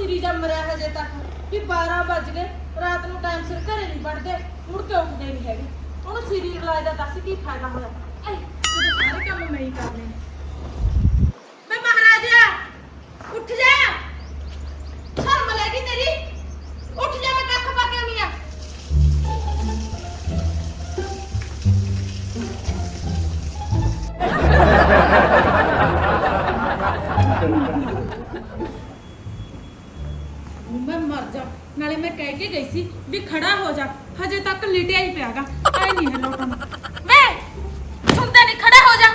ਸਿਰੀ ਜੰਮ ਰਿਹਾ ਹਜੇ ਤੱਕ। ਵੀ 12 ਵੱਜ ਗਏ, ਰਾਤ ਨੂੰ ਟਾਈਮ ਸਿਰ ਘਰੇ ਨਹੀਂ ਵੜਦੇ, ਮੁੜ ਕੇ ਉੱਠਦੇ ਨਹੀਂ ਹੈਗੇ। ਉਹਨੂੰ ਸਿਰੀ ਰਲਾਏ ਦਾ ਦੱਸ ਕੀ ਫਾਇਦਾ ਹੋਇਆ? ਐ ਜਦੋਂ ਸਾਰੇ ਕੰਮ ਮੈਂ ਹੀ ਕਰਨੇ ਨੇ। ਮੈਂ ਮਹਾਰਾਜਾ, ਉੱਠ ਜਾ। ਸ਼ਰਮ ਗਈ ਤੇਰੀ। ਉੱਠ ਜਾ, ਮੈਂ ਕੱਖ ਪਾ ਕੇ ਆਉਣੀ ਆ। ਮੈਂ ਨਾਲੇ ਮੈਂ ਕਹਿ ਕੇ ਗਈ ਸੀ ਵੀ ਖੜਾ ਹੋ ਜਾ ਹਜੇ ਤੱਕ ਲਿਟਿਆ ਹੀ ਪਿਆਗਾ ਐ ਨਹੀਂ ਹਲੋਟਾ ਵੇ ਸੁਣਦਾ ਨਹੀਂ ਖੜਾ ਹੋ ਜਾ।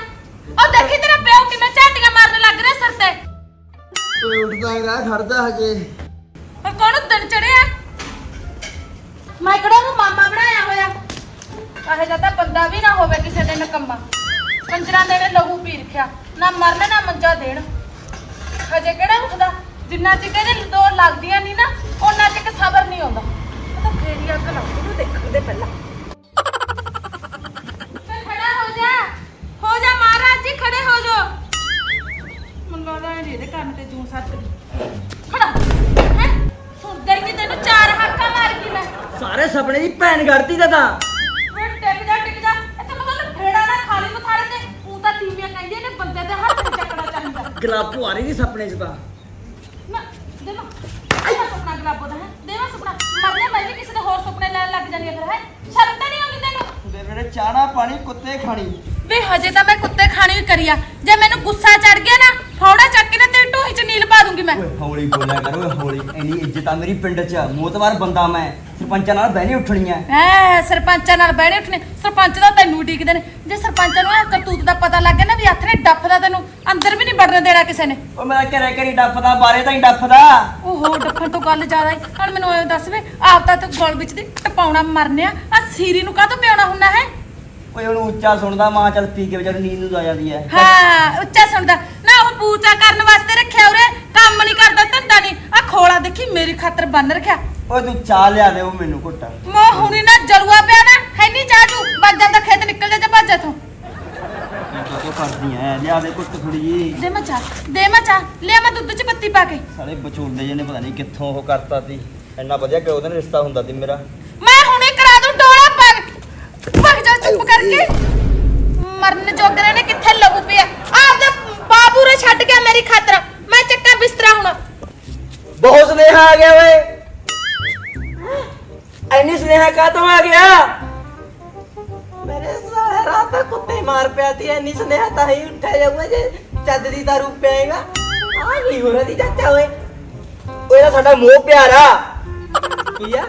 ਉਹ ਦੇਖੀ ਤੇਰਾ ਪਿਓ ਕਿਵੇਂ ਝਾਟੀਆਂ ਮਾਰਨ ਲੱਗ ਰਿਹਾ ਸਿਰ ਤੇ। ਓਏ ਉੱਠਦਾ ਹੈਗਾ ਖੜਦਾ ਹਜੇ। ਉਹ ਕੌਣ ਦਿਨ ਚੜਿਆ? ਮੈਂ ਕਿਹੜਾ ਨੂੰ ਮਾਮਾ ਬਣਾਇਆ ਹੋਇਆ? ਆਹੇ ਜਾਂ ਤਾਂ ਬੰਦਾ ਵੀ ਨਾ ਹੋਵੇ ਕਿਸੇ ਦੇ ਨਕੰਮਾ। ਕੰਜਰਾਂ ਦੇ ਨੇ ਲਹੂ ਪੀ ਰਖਿਆ ਨਾ ਮਰਨ ਨਾ ਮੰਜਾ ਦੇਣ। ਹਜੇ ਕਿਹੜਾ ਉੱਠਦਾ ਜਿੰਨਾ ਚਿਰ ਇਹਦੇ ਦੋ ਲੱਗਦੀਆਂ ਨਹੀਂ ਨਾ ਉਹਨਾਂ ਚਿਰ ਸਬਰ ਨਹੀਂ ਆਉਂਦਾ। ਉਹ ਤਾਂ ਫੇਰ ਅੱਗ ਲੱਗ ਉਹਨੂੰ ਦੇਖਦੇ ਪਹਿਲਾਂ। ਤੇ ਖੜਾ ਹੋ ਜਾ। ਹੋ ਜਾ ਮਹਾਰਾਜ ਜੀ ਖੜੇ ਹੋ ਜਾ ਮੰਗਾ ਦਾ ਇਹਦੇ ਕੰਨ ਤੇ ਜੂੰ ਸੱਟ ਦੀ ਖੜਾ। ਹੈ? ਸੁਣਦਾ ਨਹੀਂ ਤੈਨੂੰ ਚਾਰ ਹੱਕਾਂ ਮਾਰ ਗਈ ਮੈਂ। ਸਾਰੇ ਸੁਪਨੇ ਦੀ ਭੈਣ ਕਰਤੀ ਤਾਂ ਤਾਂ। ਵੇ ਟਿਕ ਜਾ ਟਿਕ ਜਾ। ਇੱਥੇ ਮਤਲਬ ਫੇੜਾ ਨਾ ਖਾਲੀ ਨੂੰ ਥਾੜੇ ਤੇ ਉਹ ਤਾਂ ਤੀਵੀਆਂ ਕਹਿੰਦੀਆਂ ਨੇ ਬੰਦੇ ਦੇ ਹੱਥ ਨੂੰ ਚੱਕਣਾ ਚਾਹੀਦਾ। ਗਲਾਪੂ ਆ ਰਹੀ ਸੀ ਸੁਪਨੇ 'ਚ ਤਾਂ। ਨਾ ਆਇਆ ਸੁਪਨਾ ਗਲਾਬੋ ਦਾ ਹੈ। ਦੇਵਾ ਸੁਪਨਾ। ਮਰਨੇ ਮੈਂ ਵੀ ਕਿਸੇ ਦੇ ਹੋਰ ਸੁਪਨੇ ਲੈਣ ਲੱਗ ਜਾਂਦੀ ਆ ਫਿਰ ਹੈ? ਸ਼ਰਮ ਤਾਂ ਨਹੀਂ ਆਉਂਦੀ ਤੈਨੂੰ? ਦੇ ਮੇਰੇ ਚਾਣਾ ਪਾਣੀ ਕੁੱਤੇ ਖਾਣੀ। ਵੇ ਹਜੇ ਤਾਂ ਮੈਂ ਕੁੱਤੇ ਖਾਣੀ ਵੀ ਕਰੀਆ ਜੇ ਮੈਨੂੰ ਗੁੱਸਾ ਚੜ ਗਿਆ ਨਾ ਫੌੜਾ ਚੱਕ ਕੇ ਨਾ ਤੇਰੀ ਢੋਹੀ ਚ ਨੀਲ ਪਾ ਦੂੰਗੀ ਮੈਂ। ਓਏ ਹੌਲੀ ਬੋਲਿਆ ਕਰ ਓਏ ਹੌਲੀ। ਇੰਨੀ ਇੱਜ਼ਤ ਆ ਮੇਰੀ ਪਿੰਡ 'ਚ। ਮੋਤਵਾਰ ਬੰਦਾ ਮੈਂ। ਸਰਪੰਚਾਂ ਨਾਲ ਬਹਿਣੀ ਉੱਠਣੀ ਐ। ਐ ਸਰਪੰਚਾਂ ਨਾਲ ਬਹਿਣੇ ਉੱਠਣੇ। ਸਰਪੰਚ ਦਾ ਤੈਨੂੰ ਉਡੀਕਦੇ ਨੇ। ਜੇ ਸਰਪੰਚਾਂ ਨੂੰ ਇਹ ਕਰਤੂਤ ਦਾ ਪਤਾ ਲੱਗ ਗਿਆ ਨਾ ਵੀ ਹੱਥ ਨੇ ਡੱਫਦਾ ਤੈਨੂੰ ਅੰਦਰ ਵੀ ਨਹੀਂ ਵੜਨ ਦੇਣਾ ਕਿਸੇ ਨੇ। ਓ ਮੇਰਾ ਘਰੇ ਘਰੀ ਡੱਫਦਾ ਬਾਰੇ ਤਾਂ ਹੀ ਡੱਫਦਾ। ਓਹੋ ਡੱਫਣ ਤੋਂ ਗੱਲ ਜ਼ਿਆਦਾ ਹੀ ਹੁਣ ਮੈਨੂੰ ਇਹ ਦੱਸ ਵੇ ਆਪ ਤਾਂ ਤੂੰ ਗਲ ਵਿੱਚ ਦੀ ਟਪਾਉਣਾ ਮਰਨਿਆ। ਆ ਸੀਰੀ ਨੂੰ ਕਾਹਤੋਂ ਪਿਆਉਣਾ ਹੁੰਦਾ ਹੈ? ਓਏ ਉਹਨੂੰ ਉੱਚਾ ਸੁਣਦਾ ਮਾਂ ਚੱਲ ਪੀ ਕੇ ਵਿਚਾਰੀ ਨੀਂਦ ਨੂੰ ਆ ਜਾਂਦੀ ਐ। ਹਾਂ ਉੱਚਾ ਸੁਣਦਾ। ਨਾ ਉਹ ਪੂਜਾ ਕਰਨ ਵਾਸਤੇ ਰੱਖਿਆ ਉਰੇ ਕੰਮ ਨਹੀਂ ਕਰਦਾ ਧੰਦਾ ਨਹੀਂ ਆ ਖੋਲਾ ਦੇਖੀ ਮੇਰੀ ਖਾਤਰ ਬੰਨ ਰੱਖਿਆ। ਓਏ ਤੂੰ ਚਾਹ ਲਿਆ ਦੇ ਉਹ ਮੈਨੂੰ ਘੁੱਟ। ਮੋ ਹੁਣੀ ਨਾ ਜਲੂਆ ਪਿਆ ਨਾ ਹੈ ਨਹੀਂ ਚਾਚੂ ਵੱਜ ਜਾਂਦਾ ਖੇਤ ਨਿਕਲ ਜਾ ਜਾਂ ਭੱਜ ਇੱਥੋਂ ਤੂੰ? ਕਰਦੀ ਐ ਲਿਆ ਦੇ ਘੁੱਟ ਥੋੜੀ ਜੀ ਦੇ ਮੈਂ ਚਾਹ ਦੇ ਮੈਂ ਚਾਹ ਲਿਆ ਮੈਂ ਦੁੱਧ ਚ ਪੱਤੀ ਪਾ ਕੇ। ਸਾਲੇ ਵਿਚੋਲੇ ਜਿਹੇ ਨੇ ਪਤਾ ਨਹੀਂ ਕਿੱਥੋਂ ਉਹ ਕਰਤਾ ਸੀ। ਇੰਨਾ ਵਧੀਆ ਕਿ ਉਹਦੇ ਨਾਲ ਰਿਸ਼ਤਾ ਹੁੰਦਾ ਸੀ ਮੇਰਾ। ਮੈਂ ਹੁਣੇ ਕਰਾ ਦੂੰ ਡੋਲਾ ਪੱਗ ਭੱਗ ਜਾ ਚੁੱਪ ਕਰਕੇ। ਮਰਨ ਜੋਗਰੇ ਨੇ ਕਿੱਥੇ ਲਹੂ ਪਿਆ? ਆਪਦਾ ਬਾਬੂ ਛੱਡ ਗਿਆ ਮੇਰੀ ਖਾਤਰ। ਮੈਂ ਚੱਕਾ ਬਿਸਤਰਾ ਹੁਣ। ਬਹੁਤ ਸੁਨੇਹਾ ਆ ਗਿਆ ਓਏ। ਐਨੀ ਸੁਨੇਹਾ ਕਾਤੋਂ ਆ ਗਿਆ? ਮੇਰੇ ਸਾਲੇ ਰਾਤ ਕੁੱਤੇ ਮਾਰ ਪਿਆ ਤੀ ਐਨੀ ਸੁਨੇਹਾ ਤਾਂ ਹੀ ਉੱਠਿਆ ਜਾਊਗਾ ਜੇ ਚੱਦ ਦੀ ਦਾਰੂ ਪੀਏਗਾ। ਆ ਕੀ ਹੋ ਰਿਹਾ ਚਾਚਾ ਓਏ? ਓਏ ਇਹਦਾ ਸਾਡਾ ਮੋਹ ਪਿਆਰਾ। ਕੀ ਆ?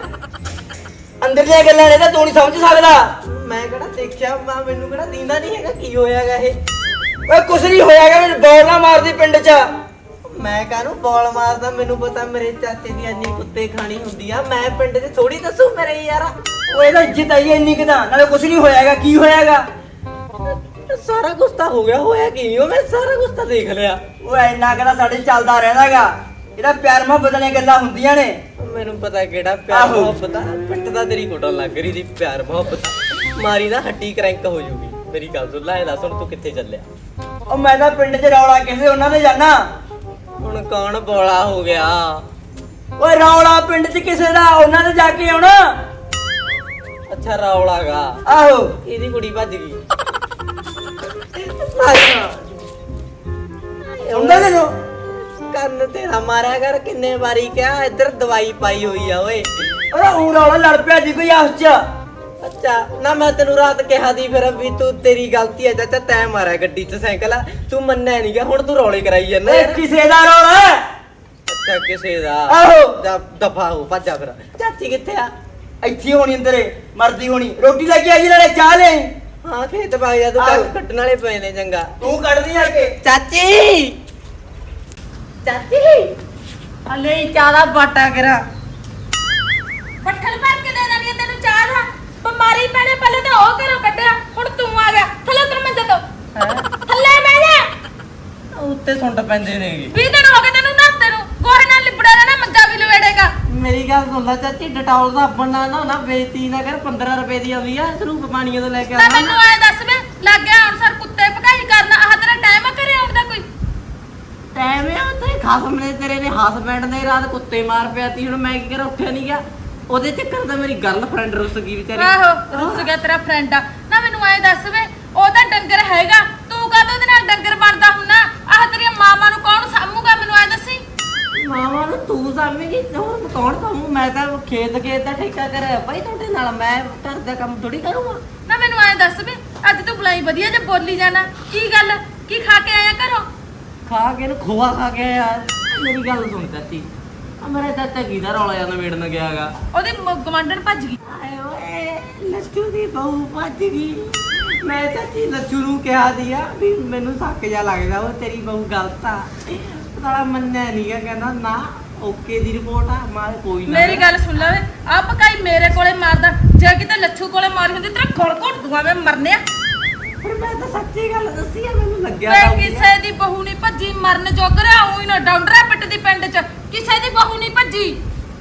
ਅੰਦਰ ਦੀਆਂ ਗੱਲਾਂ ਨੇ ਤਾਂ ਤੂੰ ਨਹੀਂ ਸਮਝ ਸਕਦਾ। ਮੈਂ ਕਿਹੜਾ ਦੇਖਿਆ, ਮੈਂ ਮੈਨੂੰ ਕਿਹੜਾ ਦੀਂਦਾ ਨਹੀਂ ਹੈਗਾ, ਕੀ ਹੋਇਆਗਾ ਇਹ? ਓਏ ਕੁਛ ਨਹੀਂ ਹੋਇਆਗਾ ਮੈਨੂੰ ਬੋਲ ਨਾ ਮਾਰਦੀ ਪਿੰਡ 'ਚ। ਮੈਂ ਕਾਹਨੂੰ ਬੋਲ ਮਾਰਦਾ? ਮੈਨੂੰ ਪਤਾ ਮੇਰੇ ਚਾਚੇ ਦੀ ਇੰਨੀ ਕੁੱਤੇ ਖਾਣੀ ਹੁੰਦੀ ਆ। ਮੈਂ ਪਿੰਡ 'ਚ ਥੋੜੀ ਦੱਸੂ ਮੇਰੇ ਯਾਰਾ। ਓਏ ਇਹਦਾ ਇੱਜ਼ਤ ਆਈ ਇੰਨੀ ਕਿਦਾਂ ਨਾਲੇ ਕੁਝ ਨਹੀਂ ਹੋਇਆਗਾ ਕੀ ਹੋਇਆਗਾ ਸਾਰਾ ਕੁਛ ਤਾਂ ਹੋ ਗਿਆ ਹੋਇਆ ਕੀ? ਉਹ ਮੈਂ ਸਾਰਾ ਕੁਛ ਤਾਂ ਦੇਖ ਲਿਆ। ਓਏ ਇੰਨਾ ਕਦਾ ਸਾਡੇ ਚੱਲਦਾ ਰਹਿੰਦਾਗਾ ਇਹਦਾ ਪਿਆਰ ਮੁਹੱਬਤ ਦੀਆਂ ਗੱਲਾਂ ਹੁੰਦੀਆਂ ਨੇ। ਮੈਨੂੰ ਪਤਾ ਕਿਹੜਾ ਪਿਆਰ ਆਹੋ। ਮੁਹੱਬਤ ਆ। ਪਿੰਡ ਦਾ ਤੇਰੀ ਘੁੱਟਣ ਲੱਗ ਰਹੀ ਦੀ ਪਿਆਰ ਮੁਹੱਬਤ। ਮਾਰੀ ਨਾ ਹੱਡੀ ਕਰੈਂਕ ਹੋ ਜੂਗੀ। ਮੇਰੀ ਗੱਲ ਸੁਣ ਲੈ ਦੱਸ ਹੁਣ ਤੂੰ ਕਿੱਥੇ ਚੱਲਿਆ? ਉਹ ਮੈਂ ਤਾਂ ਪਿੰਡ 'ਚ ਰੌਲਾ ਕਿਸੇ ਉਹਨਾਂ ਦੇ ਜਾਣਾ ਹੁਣ ਕੌਣ ਬੋਲਾ ਹੋ ਗਿਆ? ਓਏ ਰੌਲਾ ਪਿੰਡ 'ਚ ਕਿਸੇ ਦਾ ਉਹਨਾਂ ਦੇ ਜਾ ਕੇ ਆਉਣਾ। ਅੱਛਾ ਰੌਲਾਗਾ ਆਹੋ। ਇਹਦੀ ਕੁੜੀ ਭੱਜ ਗਈ। ਹੁੰਦਾ ਤੈਨੂੰ ਕੰਨ ਤੇਰਾ ਮਾਰਿਆ ਕਰ ਕਿੰਨੇ ਵਾਰੀ ਕਿਹਾ ਇੱਧਰ ਦਵਾਈ ਪਾਈ ਹੋਈ ਆ ਓਏ। ਓਏ ਉਹ ਰੌਲਾ ਲੜ ਪਿਆ ਜੀ ਕੋਈ ਆਪਸ 'ਚ। ਅੱਛਾ ਨਾ ਮੈਂ ਤੈਨੂੰ ਰਾਤ ਕਿਹਾ ਦੀ ਫਿਰ ਵੀ ਤੂੰ ਤੇਰੀ ਗਲਤੀ ਹੈ ਚਾਚਾ ਤੈਂ ਮਾਰਿਆ ਗੱਡੀ 'ਚ ਸਾਈਕਲ ਤੂੰ ਮੰਨਿਆ ਨਹੀਂਗਾ ਹੁਣ ਤੂੰ ਰੌਲੇ ਕਰਾਈ ਜਾਂਦਾ ਓਏ ਕਿਸੇ ਦਾ ਰੌਲਾ? ਅੱਛਾ ਕਿਸੇ ਦਾ। ਆਹੋ। ਜਾ ਦਫਾ ਹੋ ਭੱਜਾ ਫਿਰ। ਚਾਚੀ ਕਿੱਥੇ ਆ? ਇੱਥੇ ਹੋਣੀ ਅੰਦਰੇ ਮਰਦੀ ਹੋਣੀ। ਰੋਟੀ ਲੈ ਕੇ ਆਈ ਨਾਲੇ ਚਾਹ ਲੈ ਹਾਂ ਖੇਤ ਬਾਗ ਜਾ ਤੂੰ ਆਹੋ। ਕੱਖ ਕੱਟਣ ਵਾਲੇ ਪਏ ਨੇ ਚੰਗਾ। ਤੂੰ ਕੱਢਦੀ ਆ ਕੇ। ਚਾਚੀ! ਚਾਚੀ! ਹਲੇ ਚਾਦਾ ਬਾਟਾ ਕਰਾ ਪੱਠਲ ਭਰ ਕੇ ਦੇ ਦੇਣੀ ਆ ਤੈਨੂੰ ਚਾਹ ਦਾ। ਬਿਮਾਰੀ ਪੈਣੇ ਪਹਿਲੇ ਤਾਂ ਉਹ ਘਰੋਂ ਕੱਢਿਆ ਹੁਣ ਤੂੰ ਆ ਗਿਆ। ਥੱਲੇ ਉਤਰ ਮੰਜੇ ਤੋਂ ਥੱਲੇ ਬਹਿ ਜਾ। ਉੱਤੇ ਸੁੰਡ ਪੈਂਦੇ ਨੇਗੇ 20 ਦਿਨ ਹੋ ਗਏ ਤੈਨੂੰ ਨਾਤੇ ਨੂੰ ਗੋਹੇ ਨਾਲ ਲਿਬੜਾ ਰਹਿਣਾ ਮੰਜਾ ਵੀ ਲਵੇੜੇਗਾ। ਮੇਰੀ ਗੱਲ ਸੁਣ ਲੈ ਚਾਚੀ ਡਟਾਉਲ ਦਾ ਬੰਨਾ ਨਾ ਨਾ ਬੇਇੱਜ਼ਤੀ ਨਾ ਕਰ 15 ਰੁਪਏ ਦੀ ਆਉਂਦੀ ਆ ਸਰੂਪ ਪਾਣੀਆਂ ਤੋਂ ਲੈ ਕੇ ਤਾਂ ਆਉਣਾ। ਮੈਨੂੰ ਐ ਦੱਸ ਵੇ ਲੱਗ ਗਿਆ ਹੁਣ ਸਰ ਕੁੱਤੇ ਭਕਾਈ ਕਰਨਾ ਆਹ ਤੇਰਾ ਟਾਈਮ ਆ ਘਰੇ ਆਉਣ ਦਾ ਕੋਈ? ਟਾਈਮ ਆ ਉੱਥੇ ਖਸਮ ਨੇ ਤੇਰੇ ਨੇ ਹਸਬੈਂਡ ਨੇ ਰਾਤ ਕੁੱਤੇ ਮਾਰ ਪਿਆ ਤੀ ਹੁਣ ਮੈਂ ਕੀ ਕਰਾਂ ਉੱਠਿਆ ਨਹੀਂ ਗਿਆ। ਉਹਦੇ ਚੱਕਰ ਤਾਂ ਮੇਰੀ ਗਰਲਫ੍ਰੈਂਡ ਰੁੱਸ ਗਈ ਵਿਚਾਰੀ। ਆਹੋ ਰੁੱਸ ਗਿਆ ਤੇਰਾ ਫਰੈਂਡ ਆ। ਨਾ ਮੈਨੂੰ ਐ ਦੱਸ ਵੇ ਉਹ ਤਾਂ ਡੰਗਰ ਹੈਗਾ ਤੂੰ ਕਾਹਤੋਂ ਉਹਦੇ ਨਾਲ ਡੰਗਰ ਬਣਦਾ ਹੁੰਨਾ ਆਹ ਤੇਰੀਆਂ ਮਾਮਾ ਨੂੰ ਕੌਣ ਸਾਂਭੂਗਾ ਮੈਨੂੰ ਐ ਦੱਸੀ? ਮਾਵਾ ਨੂੰ ਤੂੰ ਸਾਂਭੇਗੀ? ਹੋਰ ਕੌਣ ਸਾਂਭੂ? ਮੈਂ ਤਾਂ ਖੇਤ ਖੇਤ ਦਾ ਠੇਕਾ ਕਰਿਆ ਭਾਈ ਤੁਹਾਡੇ ਨਾਲ ਮੈਂ ਘਰ ਦਾ ਕੰਮ ਥੋੜੀ ਕਰੂੰਗਾ। ਨਾ ਮੈਨੂੰ ਐ ਦੱਸ ਵੇ ਅੱਜ ਤੂੰ ਬੁਲਾਈ ਵਧੀਆ ਜੇ ਬੋਲੀ ਜਾਣਾ। ਕੀ ਗੱਲ? ਕੀ ਖਾ ਕੇ ਆਇਆ ਘਰੋਂ? ਖਾ ਕੇ ਨੂੰ ਖੋਆ ਖਾ ਕੇ ਯਾਰ ਮੇਰੀ ਗੱਲ ਸੁਣ ਚਾਚੀ। ਆ ਮੇਰੇ ਚਾਚਾ ਕੀ ਦਾ ਰੌਲਾ ਜਾਂਦਾ ਮੇੜਨ ਗਿਆਗਾ ਉਹਦੀ ਗਵਾਂਢਣ ਭੱਜ ਗਈ। ਆਏ ਓਏ ਲੱਚੂ ਦੀ ਬਹੂ ਭੱਜ ਗਈ। ਮੈਂ ਚਾਚੀ ਲੱਚੂ ਨੂੰ ਕਿਹਾ ਦੀਆ ਵੀ ਮੈਨੂੰ ਸੱਕ ਜਾ ਲੱਗਦਾ ਉਹ ਤੇਰੀ ਬਹੂ ਗਲਤ ਆ। ਸਾਲਾ ਮੰਨਿਆ ਨਹੀਂਗਾ ਕਹਿੰਦਾ ਨਾ ਓਕੇ ਦੀ ਰਿਪੋਰਟ ਆ ਮਾਰ ਕੋਈ ਨਾ। ਮੇਰੀ ਗੱਲ ਸੁਣ ਲੈ ਵੇ ਆ ਪਕਾਈ ਮੇਰੇ ਕੋਲੇ ਮਾਰਦਾ ਜੇ ਕਿਤੇ ਲੱਛੂ ਕੋਲੇ ਮਾਰੀ ਹੁੰਦੀ ਤੇਰਾ ਗਲ ਘੁੱਟ ਦੂੰਗਾ ਮੈਂ ਮਰਨਿਆ। ਪਰ ਮੈਂ ਤਾਂ ਸੱਚੀ ਗੱਲ ਦੱਸੀ ਆ ਮੈਨੂੰ ਲੱਗਿਆ ਤਾਂ। ਕਿਸੇ ਦੀ ਬਹੂ ਨਹੀਂ ਭੱਜੀ ਮਰਨ ਜੋਗਰਿਆ ਉਹੀ ਨਾ ਡਾਉਂਡਰਾ ਪਿੱਟ ਦੀ ਪਿੰਡ ਚ। ਕਿਸੇ ਦੀ ਬਹੂ ਨਹੀਂ ਭੱਜੀ।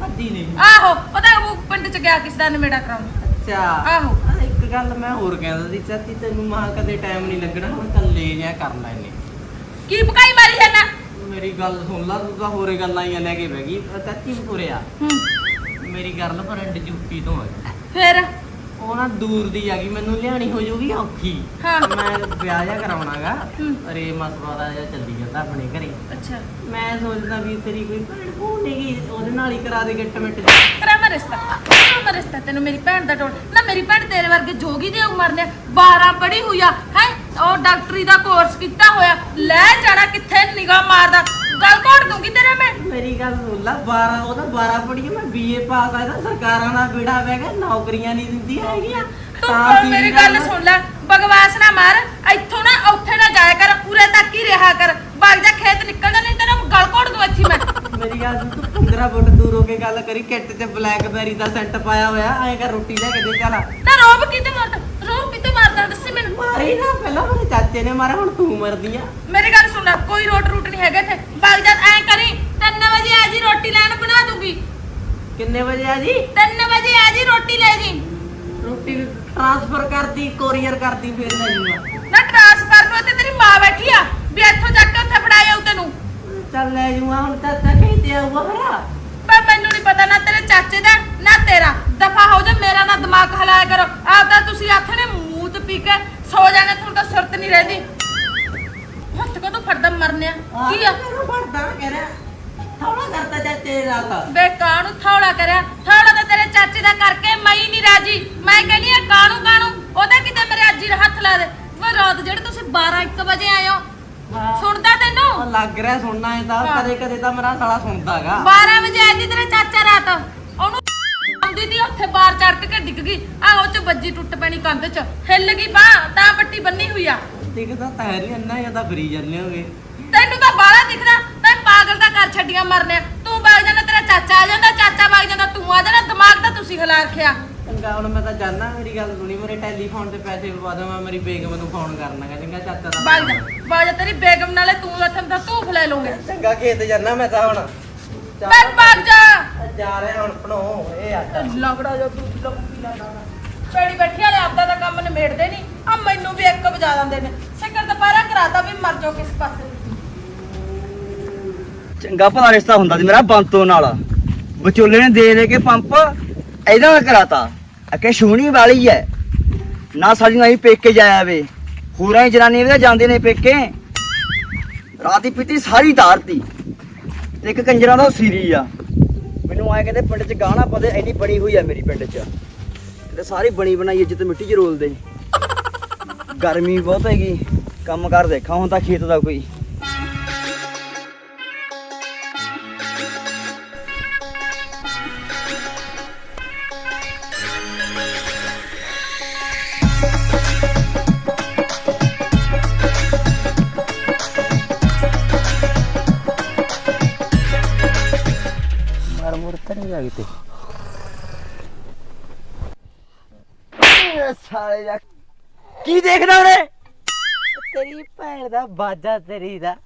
ਭੱਜੀ ਨਹੀਂ। ਆਹੋ ਪਤਾ ਉਹ ਪਿੰਡ ਚ ਗਿਆ ਕਿਸ ਦਾ ਨਿਮੇੜਾ ਕਰਾਉਣ। ਅੱਛਾ। ਆਹੋ। ਇੱਕ ਗੱਲ ਮੈਂ ਹੋਰ ਕਹਿੰਦਾ ਸੀ ਚਾਚੀ ਤੈਨੂੰ ਮਾਂ ਕਦੇ ਟਾਈਮ ਨਹੀਂ ਲੱਗਣਾ ਹੁਣ ਕੱਲੇ ਜਿਹਾ ਕਰ ਲੈਨੇ ਕੀ ਪਕਾਈ ਮਾਰੀ ਜਾਂਦਾ? ਮੇਰੀ ਗੱਲ ਸੁਣ ਲਾ ਤੂੰ ਤਾਂ ਹੋਰੇ ਗੱਲਾਂ ਹੀ ਲੈ ਕੇ ਬਹਿ ਗਈ। ਅ, ਚਾਚੀ ਪੁਰਿਆ ਹੂੰ। ਮੇਰੀ ਗਰਲ ਫਰੈਂਡ ਯੂਪੀ ਤੋਂ ਹੈ ਫੇਰ? ਉਹ ਨਾ ਦੂਰ ਦੀ ਆ ਗਈ ਮੈਨੂੰ ਲਿਆਣੀ ਹੋ ਜਾਊਗੀ ਔਖੀ। ਹਾਂ। ਮੈਂ ਵਿਆਹ ਜਾ ਕਰਾਉਣਾਗਾ ਹੂੰ। ਅਰੇ ਮਸਵਾਦਾ ਜਿਹਾ ਚੱਲੀ ਜਾਂਦਾ ਆਪਣੇ ਘਰੇ। ਅੱਛਾ। ਮੈਂ ਸੋਚਦਾ ਵੀ ਤੇਰੀ ਕੋਈ ਭੈਣ ਭੂਣ ਉਹਦੇ ਨਾਲ ਹੀ ਕਰਾ ਦੇ ਗਿੱਟ ਮਿੱਟ ਕਰਾ ਮੈਂ ਰਿਸ਼ਤਾ। ਕਰਾ ਮੈਂ ਰਿਸ਼ਤਾ ਤੈਨੂੰ ਮੇਰੀ ਭੈਣ ਦਾ ਟੋਲ। ਨਾ ਮੇਰੀ ਭੈਣ ਤੇਰੇ ਵਰਗੇ ਜੋਗੀ ਦੀ ਉਮਰ ਨੇ 12 ਪੜ੍ਹੀ ਹੋਈ ਆ ਹੈ? ਉਹ ਡਾਕਟਰੀ ਦਾ ਕੋਰਸ ਕੀਤਾ ਹੋਇਆ ਲੈ ਜਾਣਾ ਕਿੱਥੇ ਨਿਗਾਹ ਮਾਰਦਾ। ਗੱਲ ਘੋੜ ਦੂੰਗੀ ਤੇਰੇ ਮੈਂ। ਮੇਰੀ ਗੱਲ ਸੁਣ ਲਾ 12 ਉਹਦਾ 12 ਪੜ੍ਹੀ ਮੈਂ ਬੀਏ ਪਾਸ ਆ ਇਹਦਾ ਸਰਕਾਰਾਂ ਦਾ ਬੇੜਾ ਬਹਿ ਗਿਆ ਨੌਕਰੀਆਂ ਨਹੀਂ ਦਿੰਦੀ ਹੈਗੀਆਂ। ਤੂੰ ਤਾਂ ਕੀ ਮੇਰੀ ਗੱਲ ਸੁਣ ਲੈ ਬਗਵਾਸ ਨਾ ਮਾਰ ਇੱਥੋਂ ਨਾ ਉੱਥੇ ਨਾ ਜਾਇਆ ਕਰ ਪੂਰੇ ਤੱਕ ਹੀ ਰਿਹਾ ਕਰ ਵਗ ਜਾ ਖੇਤ ਨਿਕਲ ਜਾ ਨਹੀਂ ਤੈਨੂੰ ਗਲ ਘੋੜ ਦੂੰ ਇੱਥੇ ਮੈਂ। ਮੇਰੀ ਗੱਲ ਸੁਣ, ਤੂੰ 15 ਫੁੱਟ ਦੂਰ ਹੋ ਕੇ ਗੱਲ ਕਰੀ ਕਿੱਟ 'ਚ ਬਲੈਕਬੈਰੀ ਦਾ ਸੈਂਟ ਪਾਇਆ ਹੋਇਆ ਐਂ ਕਰ ਰੋਟੀ ਲੈ ਕੇ ਦੇ ਚੱਲ ਨਾ ਰੋਬ ਕਿਤੇ ਮਾਰਦਾ ਰੋਬ ਮਾਰਦਾ ਦੱਸੀ ਮੈਨੂੰ? ਮਾਰੀ ਨਾ ਪਹਿਲਾਂ ਮੇਰੇ ਚਾਚੇ ਨੇ ਮਾਰਿਆ ਹੁਣ ਤੂੰ ਮਰਦੀ ਆ। ਮੇਰੀ ਗੱਲ ਸੁਣ ਲੈ ਕੋਈ ਰੋਟ ਰੂਟ ਨਹੀਂ ਹੈਗਾ ਇੱਥੇ। ਵਗ ਜਾ ਐਂ ਕਰੀ 3 ਵਜੇ ਆ ਜੀ ਰੋਟੀ ਲੈਣ ਬਣਾ ਦੂੰਗੀ। ਕਿੰਨੇ ਵਜੇ ਆ ਜੀ? 3 ਵਜੇ ਆ ਜੀ ਰੋਟੀ ਲੈ ਜੀ। ਰੋਟੀ ਟ੍ਰਾਂਸਫਰ ਕਰਦੀ ਕੋਰੀਅਰ ਕਰਦੀ ਫੇਰ ਲੈ ਜੂਗਾ ਨਾ ਟ੍ਰਾਂਸਫਰ ਨੂੰ ਤੇ ਤੇਰੀ ਮਾਂ ਬੈਠੀ ਆ ਵੀ ਇੱਥੋਂ ਜਾ ਕੇ ਉੱਥੇ ਫੜਾਇਆ ਆਊ ਤੈਨੂੰ। ਚੱਲ ਲੈ ਜੂਗਾ ਹੁਣ ਚਾਚਾ ਕਹਿੰਦੇ ਆਊਗਾ ਭਰਾ ਪਰ ਮੈਨੂੰ ਨਹੀਂ ਪਤਾ ਨਾ ਤੇਰੇ ਚਾਚੇ ਦਾ ਨਾ ਤੇਰਾ। ਦਫਾ ਹੋ ਜਾ ਮੇਰਾ ਨਾ ਦਿਮਾਗ ਹਲਾਇਆ ਕਰੋ। ਆਪਦਾ ਤੁਸੀਂ ਆਥਣੇ ਮੂੰਹ ਤੇ ਪੀ ਕੇ ਸੋ ਜਾਣਾ ਤੁਹਾਨੂੰ ਤਾਂ ਸੁਰਤ ਨਹੀਂ ਰਹਿੰਦੀ। ਹੱਥ ਕੋ ਤੂੰ ਫੜਦਾ ਮਰਨਿਆ? ਕੀ ਆ? ਮੈਨੂੰ ਫੜਦਾ ਕਹਿ ਰਿਹਾ ਥੋੜਾ ਕਰਤਾ ਚਾਚੇ ਰਾਤ ਬੇ ਕਾਣੂ ਥੌੜਾ ਕਰਿਆ। ਥੌੜਾ ਤਾਂ ਤੇਰੇ ਚਾਚੇ ਦਾ ਕਰਕੇ ਮੈਂ ਹੀ ਨਹੀਂ ਰਾਜੀ। ਮੈਂ ਕਹਿੰਦੀ ਆ ਕਾਣੂ ਕਾਣੂ ਉਹਦਾ ਕਿਤੇ ਮੇਰੇ ਅੱਜ ਹੀ ਹੱਥ ਲਾ ਦੇ। ਵਾ ਰਾਤ ਜਿਹੜੇ ਤੁਸੀਂ 12 1 ਵਜੇ ਆਏ ਹੋ। ਸੁਣਦਾ ਤੈਨੂੰ? ਲੱਗ ਰਿਹਾ ਸੁਣਨਾ ਇਹ ਤਾਂ। ਹਾਂ। ਕਦੇ ਕਦੇ ਤਾਂ ਮੇਰਾ ਸਾਲਾ ਸੁਣਦਾਗਾ। 12 ਵਜੇ ਆਈ ਸੀ ਤੇਰਾ ਚਾਚਾ ਰਾਤ। ਆਉਂਦੀ ਦੀ ਉੱਥੇ ਬਾਹਰ ਚੜ ਕੇ ਡਿੱਗ ਗਈ। ਆ ਉਹ ਚ ਵੱਜੀ ਟੁੱਟ ਪੈਣੀ ਕੰਧ ਚ। ਹਿੱਲ ਗਈ ਬਾਹ ਤਾਂ ਪੱਟੀ ਬੰਨੀ ਹੋਈ ਆ। ਦਿਖਦਾ ਤਾਂ ਹੈ ਨਹੀਂ ਇੰਨਾ ਜ਼ਿਆਦਾ ਫਰੀ ਜਾਂਦੇ ਹੋਗੇ। ਤੈਨੂੰ ਤਾਂ ਬਾਹਲਾ ਦਿਖਦਾ ਤੈਂ ਪਾਗਲ ਦਾ ਘਰ ਛੱਡੀਆਂ ਮਰਨੇ ਤੂੰ ਵਗ ਜਾਂਦਾ ਤੇਰਾ ਚਾਚਾ ਆ ਜਾਂਦਾ ਚਾਚਾ ਵਗ ਜਾਂਦਾ ਤੂੰ ਆ ਜਾਣਾ ਦਿਮਾਗ ਤਾਂ ਤੁਸੀਂ ਹਿਲਾ ਰੱਖਿਆ। ਚੰਗਾ ਹੁਣ ਮੈਂ ਤਾਂ ਜਾਣਾ ਮੇਰੀ ਗੱਲ ਸੁਣੀ ਮੇਰੇ ਟੈਲੀਫੋਨ ਤੇ ਪੈਸੇ ਪਵਾ ਦੇ ਮੈਂ ਮੇਰੀ ਬੇਗਮ ਨੂੰ ਫੋਨ ਕਰਨਾਗਾ ਚੰਗਾ ਚਾਚਾ ਦਾ ਵਗ ਜਾ ਵਗ ਜਾ ਤੇਰੀ ਬੇਗਮ ਨਾਲੇ ਤੂੰ ਉੱਥੇ ਦਾ ਧੂਫ ਲੈ ਲਓਗੇ ਚੰਗਾ ਖੇਤ ਜਾਣਾ ਮੈਂ ਤਾਂ ਹੁਣ। ਮੈਂ ਵਗ ਜਾ। ਜਾ ਰਿਹਾ ਹੁਣ ਪਣੋ ਇਹ ਆਟਾ। ਲੰਗੜਾ ਜੋ ਤੂੰ ਲੰਗੀ ਲਾਦਾ ਪੈੜੀ ਬੈਠੀ ਵਾਲੇ ਆਪਦਾ ਤਾਂ ਕੰਮ ਨਿਮੇੜਦੇ ਨਹੀਂ ਆ ਮੈਨੂੰ ਵੀ ਇੱਕ ਵਜਾ ਦਿੰਦੇ ਨੇ। ਸਿਕਰ ਦੁਪਹਿਰਾ ਕਰਾਤਾ ਵੀ ਮਰ ਜਾਓ ਕਿਸ ਪਾਸੇ। ਚੰਗਾ ਭਲਾ ਰਿਸ਼ਤਾ ਹੁੰਦਾ ਸੀ ਮੇਰਾ ਬੰਤੋ ਨਾਲ। ਵਿਚੋਲੇ ਨੇ ਦੇ ਦੇ ਕੇ ਪੰਪ ਇਹਦਾ ਨਾਲ ਕਰਾਤਾ। ਅਕੇ ਸੋਹਣੀ ਵਾਲੀ ਐ। ਨਾ ਸਾਡੀ ਨਹੀਂ ਪੇਕੇ ਜਾਇਆ ਵੇ ਹੋਰਾਂ ਹੀ ਜਨਾਨੀ ਵੀ ਤਾਂ ਜਾਂਦੇ ਨੇ ਪੇਕੇ। ਰਾਤੀ ਪੀਤੀ ਸਾਰੀ ਧਾਰਤੀ। ਤੇ ਇੱਕ ਕੰਜਰਾਂ ਦਾ ਸੀਰੀ ਆ। ਮੈਨੂੰ ਆਏ ਕਹਿੰਦੇ ਪਿੰਡ 'ਚ ਗਾਣਾ ਪਦੇ ਐਨੀ ਬਣੀ ਹੋਈ ਆ ਮੇਰੀ ਪਿੰਡ 'ਚ। ਕਹਿੰਦੇ ਸਾਰੀ ਬਣੀ ਬਣਾਈ ਇੱਜ਼ਤ ਮਿੱਟੀ 'ਚ ਰੋਲਦੇ। ਗਰਮੀ ਬਹੁਤ ਹੈਗੀ, ਕੰਮ ਕਰ ਦੇਖਾਂ ਹੁਣ ਤਾਂ ਖੇਤ ਦਾ ਕੋਈ। ਤਾਂ। ਨਹੀਂ ਸਾਲੇ ਦਾ ਕੀ ਦੇਖਦਾ ਉਹਨੇ? ਤੇਰੀ ਭੈਣ ਦਾ ਬਾਜਾ ਤੇਰੀ ਦਾ।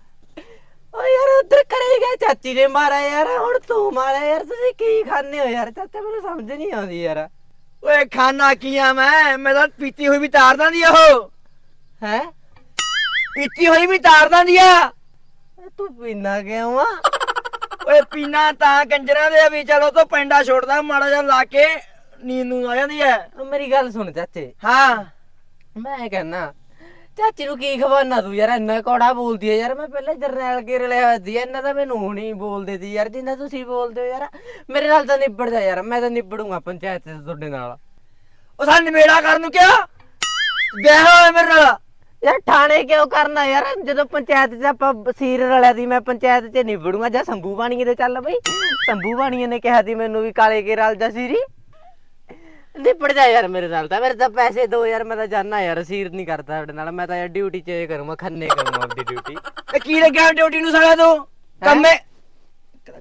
ਓ ਯਾਰ ਉਧਰ ਕਰੇਗਾ ਚਾਚੀ ਨੇ ਮਾਰਿਆ ਯਾਰ, ਹੁਣ ਤੂੰ ਮਾਰਿਆ ਯਾਰ, ਤੁਸੀਂ ਕੀ ਖਾਣੇ ਹੋ ਯਾਰ? ਚਾਚਾ, ਮੈਨੂੰ ਸਮਝ ਨਹੀਂ ਆਉਂਦੀ ਯਾਰ। ਓਏ ਖਾਣਾ ਕੀ ਆ ਮੈਂ? ਮੈਂ ਤਾਂ ਪੀਤੀ ਹੋਈ ਵੀ ਤਾਰਦਾਂ ਦੀ ਉਹ। ਹੈ? ਪੀਤੀ ਹੋਈ ਵੀ ਤਾਰ ਦੀ ਆ। ਤੂੰ ਪੀਣਾ ਕਿਉਂ ਆ? ਓਏ ਪੀਣਾ ਤਾਂ ਕੰਜਰਾਂ ਦੇ ਆ ਵੀ ਚਲੋ ਤੋਂ ਪੈਂਡਾ ਛੋੜਦਾ ਮਾੜਾ ਜਿਹਾ ਲਾ ਕੇ ਨੀਂਦ ਨੂੰ ਆ ਜਾਂਦੀ ਐ। ਉਹ ਮੇਰੀ ਗੱਲ ਸੁਣ ਚਾਚੇ। ਹਾਂ। ਮੈਂ ਕਹਿੰਦਾ ਚਾਚੀ ਨੂੰ ਕੀ ਖਵਾਨਾ ਤੂੰ ਯਾਰ ਇੰਨਾ ਕੌੜਾ ਬੋਲਦੀ ਹੈ ਯਾਰ ਮੈਂ ਪਹਿਲਾਂ ਜਰਨੈਲ ਕੇ ਰਲਿਆ ਸੀ ਇਹਨਾਂ ਦਾ ਮੈਨੂੰ ਹੁਣ ਹੀ ਬੋਲਦੇ ਸੀ ਯਾਰ ਜਿੰਨਾ ਤੁਸੀਂ ਬੋਲਦੇ ਹੋ ਯਾਰ। ਮੇਰੇ ਨਾਲ ਤਾਂ ਨਿਬੜ ਜਾ ਯਾਰ ਮੈਂ ਤਾਂ ਨਿਬੜੂਗਾ ਪੰਚਾਇਤ ਚ ਤੁਹਾਡੇ ਨਾਲ। ਉਹ ਸਾਨੂੰ ਨਿਬੇੜਾ ਕਰਨ ਨੂੰ ਕਿਹਾ? ਵਿਆਹ ਹੋਇਆ ਮੇਰੇ ਨਾਲ। ਯਾਰ ਠਾਣੇ ਕਿਉਂ ਕਰਨਾ ਯਾਰ? ਜਦੋਂ ਪੰਚਾਇਤ 'ਚ ਆਪਾਂ ਸੀਰ ਰਲਿਆ ਸੀ ਮੈਂ ਪੰਚਾਇਤ 'ਚ ਨਿਬੜੂਗਾ ਜਾਂ ਸੰਭੂ ਬਾਣੀਏ ਤੇ ਚੱਲ ਬਈ। ਸੰਭੂ ਬਾਣੀਏ ਨੇ ਕਿਹਾ ਸੀ ਮੈਨੂੰ ਵੀ ਕਾਲੇ ਕੇ ਰਲ ਜਾ ਸੀਰੀ। ਨਿਬੜ ਜਾ ਯਾਰ ਮੇਰੇ ਨਾਲ ਤਾਂ। ਮੇਰੇ ਤਾਂ ਪੈਸੇ ਦੋ ਯਾਰ ਮੈਂ ਤਾਂ ਜਾਣਾ ਯਾਰ ਸੀਰ ਨਹੀਂ ਕਰਦਾ ਤੁਹਾਡੇ ਨਾਲ। ਮੈਂ ਤਾਂ ਯਾਰ ਡਿਊਟੀ 'ਚ ਇਹ ਕਰੂੰਗਾ ਖੰਨੇ ਕਰੂੰਗਾ ਆਪਦੀ ਡਿਊਟੀ ਇਹ ਕੀ ਲੱਗਿਆ ਡਿਊਟੀ ਨੂੰ ਸਾਲਾ ਤੂੰ? ਕੰਮੇ?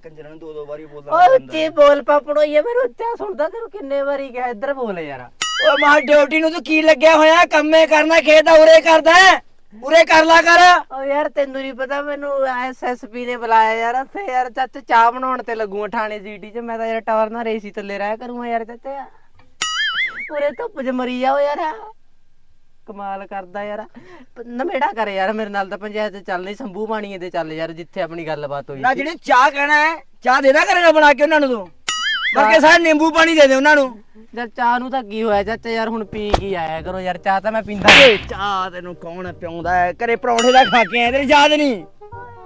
ਕੰਜਰਾਂ ਨੂੰ ਦੋ ਦੋ ਵਾਰੀ ਬੋਲਦਾ ਓਏ ਉੱਚੀ ਬੋਲ ਪਾਪੜੋ ਇਹ ਮੈਨੂੰ ਉੱਚਾ ਸੁਣਦਾ ਤੈਨੂੰ ਕਿੰਨੇ ਵਾਰੀ ਕਿਹਾ ਇੱਧਰ ਬੋਲ ਯਾਰ। ਓ ਮਾਂ ਡਿਊਟੀ ਨੂੰ ਤੂੰ ਕੀ ਲੱਗਿਆ ਹੋਇਆ? ਕੰਮੇ ਕਰਨਾ ਖੇਤ ਆ ਉਰੇ ਕਰਦਾ ਹੈ। ਉਰੇ ਕਰ ਲਾ ਕਰ। ਓ ਯਾਰ ਤੈਨੂੰ ਨਹੀਂ ਪਤਾ ਮੈਨੂੰ ਐਸਐਸਪੀ ਨੇ ਬੁਲਾਇਆ ਯਾਰ। ਉੱਥੇ ਯਾਰ ਚੱਚ ਚਾਹ ਬਣਾਉਣ ਤੇ ਲੱਗੂਗਾ ਥਾਣੇ ਸਿਟੀ 'ਚ। ਮੈਂ ਤਾਂ ਯਾਰ ਟਾਵਰ ਨਾਲ ਰੇਸੀ ਥੱਲੇ ਰਹਿ ਕਰੂੰਗਾ ਯਾਰ ਚਾਚਾ। ਪੂਰੇ ਧੁੱਪ 'ਚ ਮਰੀ ਜਾਓ ਯਾਰ। ਕਮਾਲ ਕਰਦਾ ਯਾਰ। ਪ- ਨਮੇੜਾ ਕਰ ਯਾਰ ਮੇਰੇ ਨਾਲ ਤਾਂ ਪੰਚਾਇਤ 'ਚ ਚੱਲ ਨਹੀਂ ਸੰਭੂ ਬਾਣੀਏ ਤੇ ਚੱਲ ਯਾਰ ਜਿੱਥੇ ਆਪਣੀ ਗੱਲਬਾਤ ਹੋਈ ਨਾ ਸੀ। ਜਿਹੜੀ ਚਾਹ ਕਹਿਣਾ ਹੈ ਚਾਹ ਦੇ ਦਾ ਕਰੇਗਾ ਬਣਾ ਕੇ ਉਹਨਾਂ ਨੂੰ ਤੂੰ? ਬਾਕੀ ਸਾਰੇ ਨਿੰਬੂ ਪਾਣੀ ਦੇ ਦੇ ਉਹਨਾਂ ਨੂੰ। ਯਾਰ ਚਾਹ ਨੂੰ ਤਾਂ ਕੀ ਹੋਇਆ ਚਾਚਾ ਯਾਰ ਹੁਣ ਪੀ ਕੀ ਆਇਆ ਕਰੋ ਯਾਰ ਚਾਹ ਤਾਂ ਮੈਂ ਪੀਂਦਾ। ਏ ਚਾਹ ਤੈਨੂੰ ਕੌਣ ਪਿਆਉਂਦਾ ਹੈ? ਘਰੇ ਪਰੌਂਠੇ ਦਾ ਖਾ ਕੇ ਆਇਆ ਤੇਰੀ ਯਾਦ ਨਹੀਂ?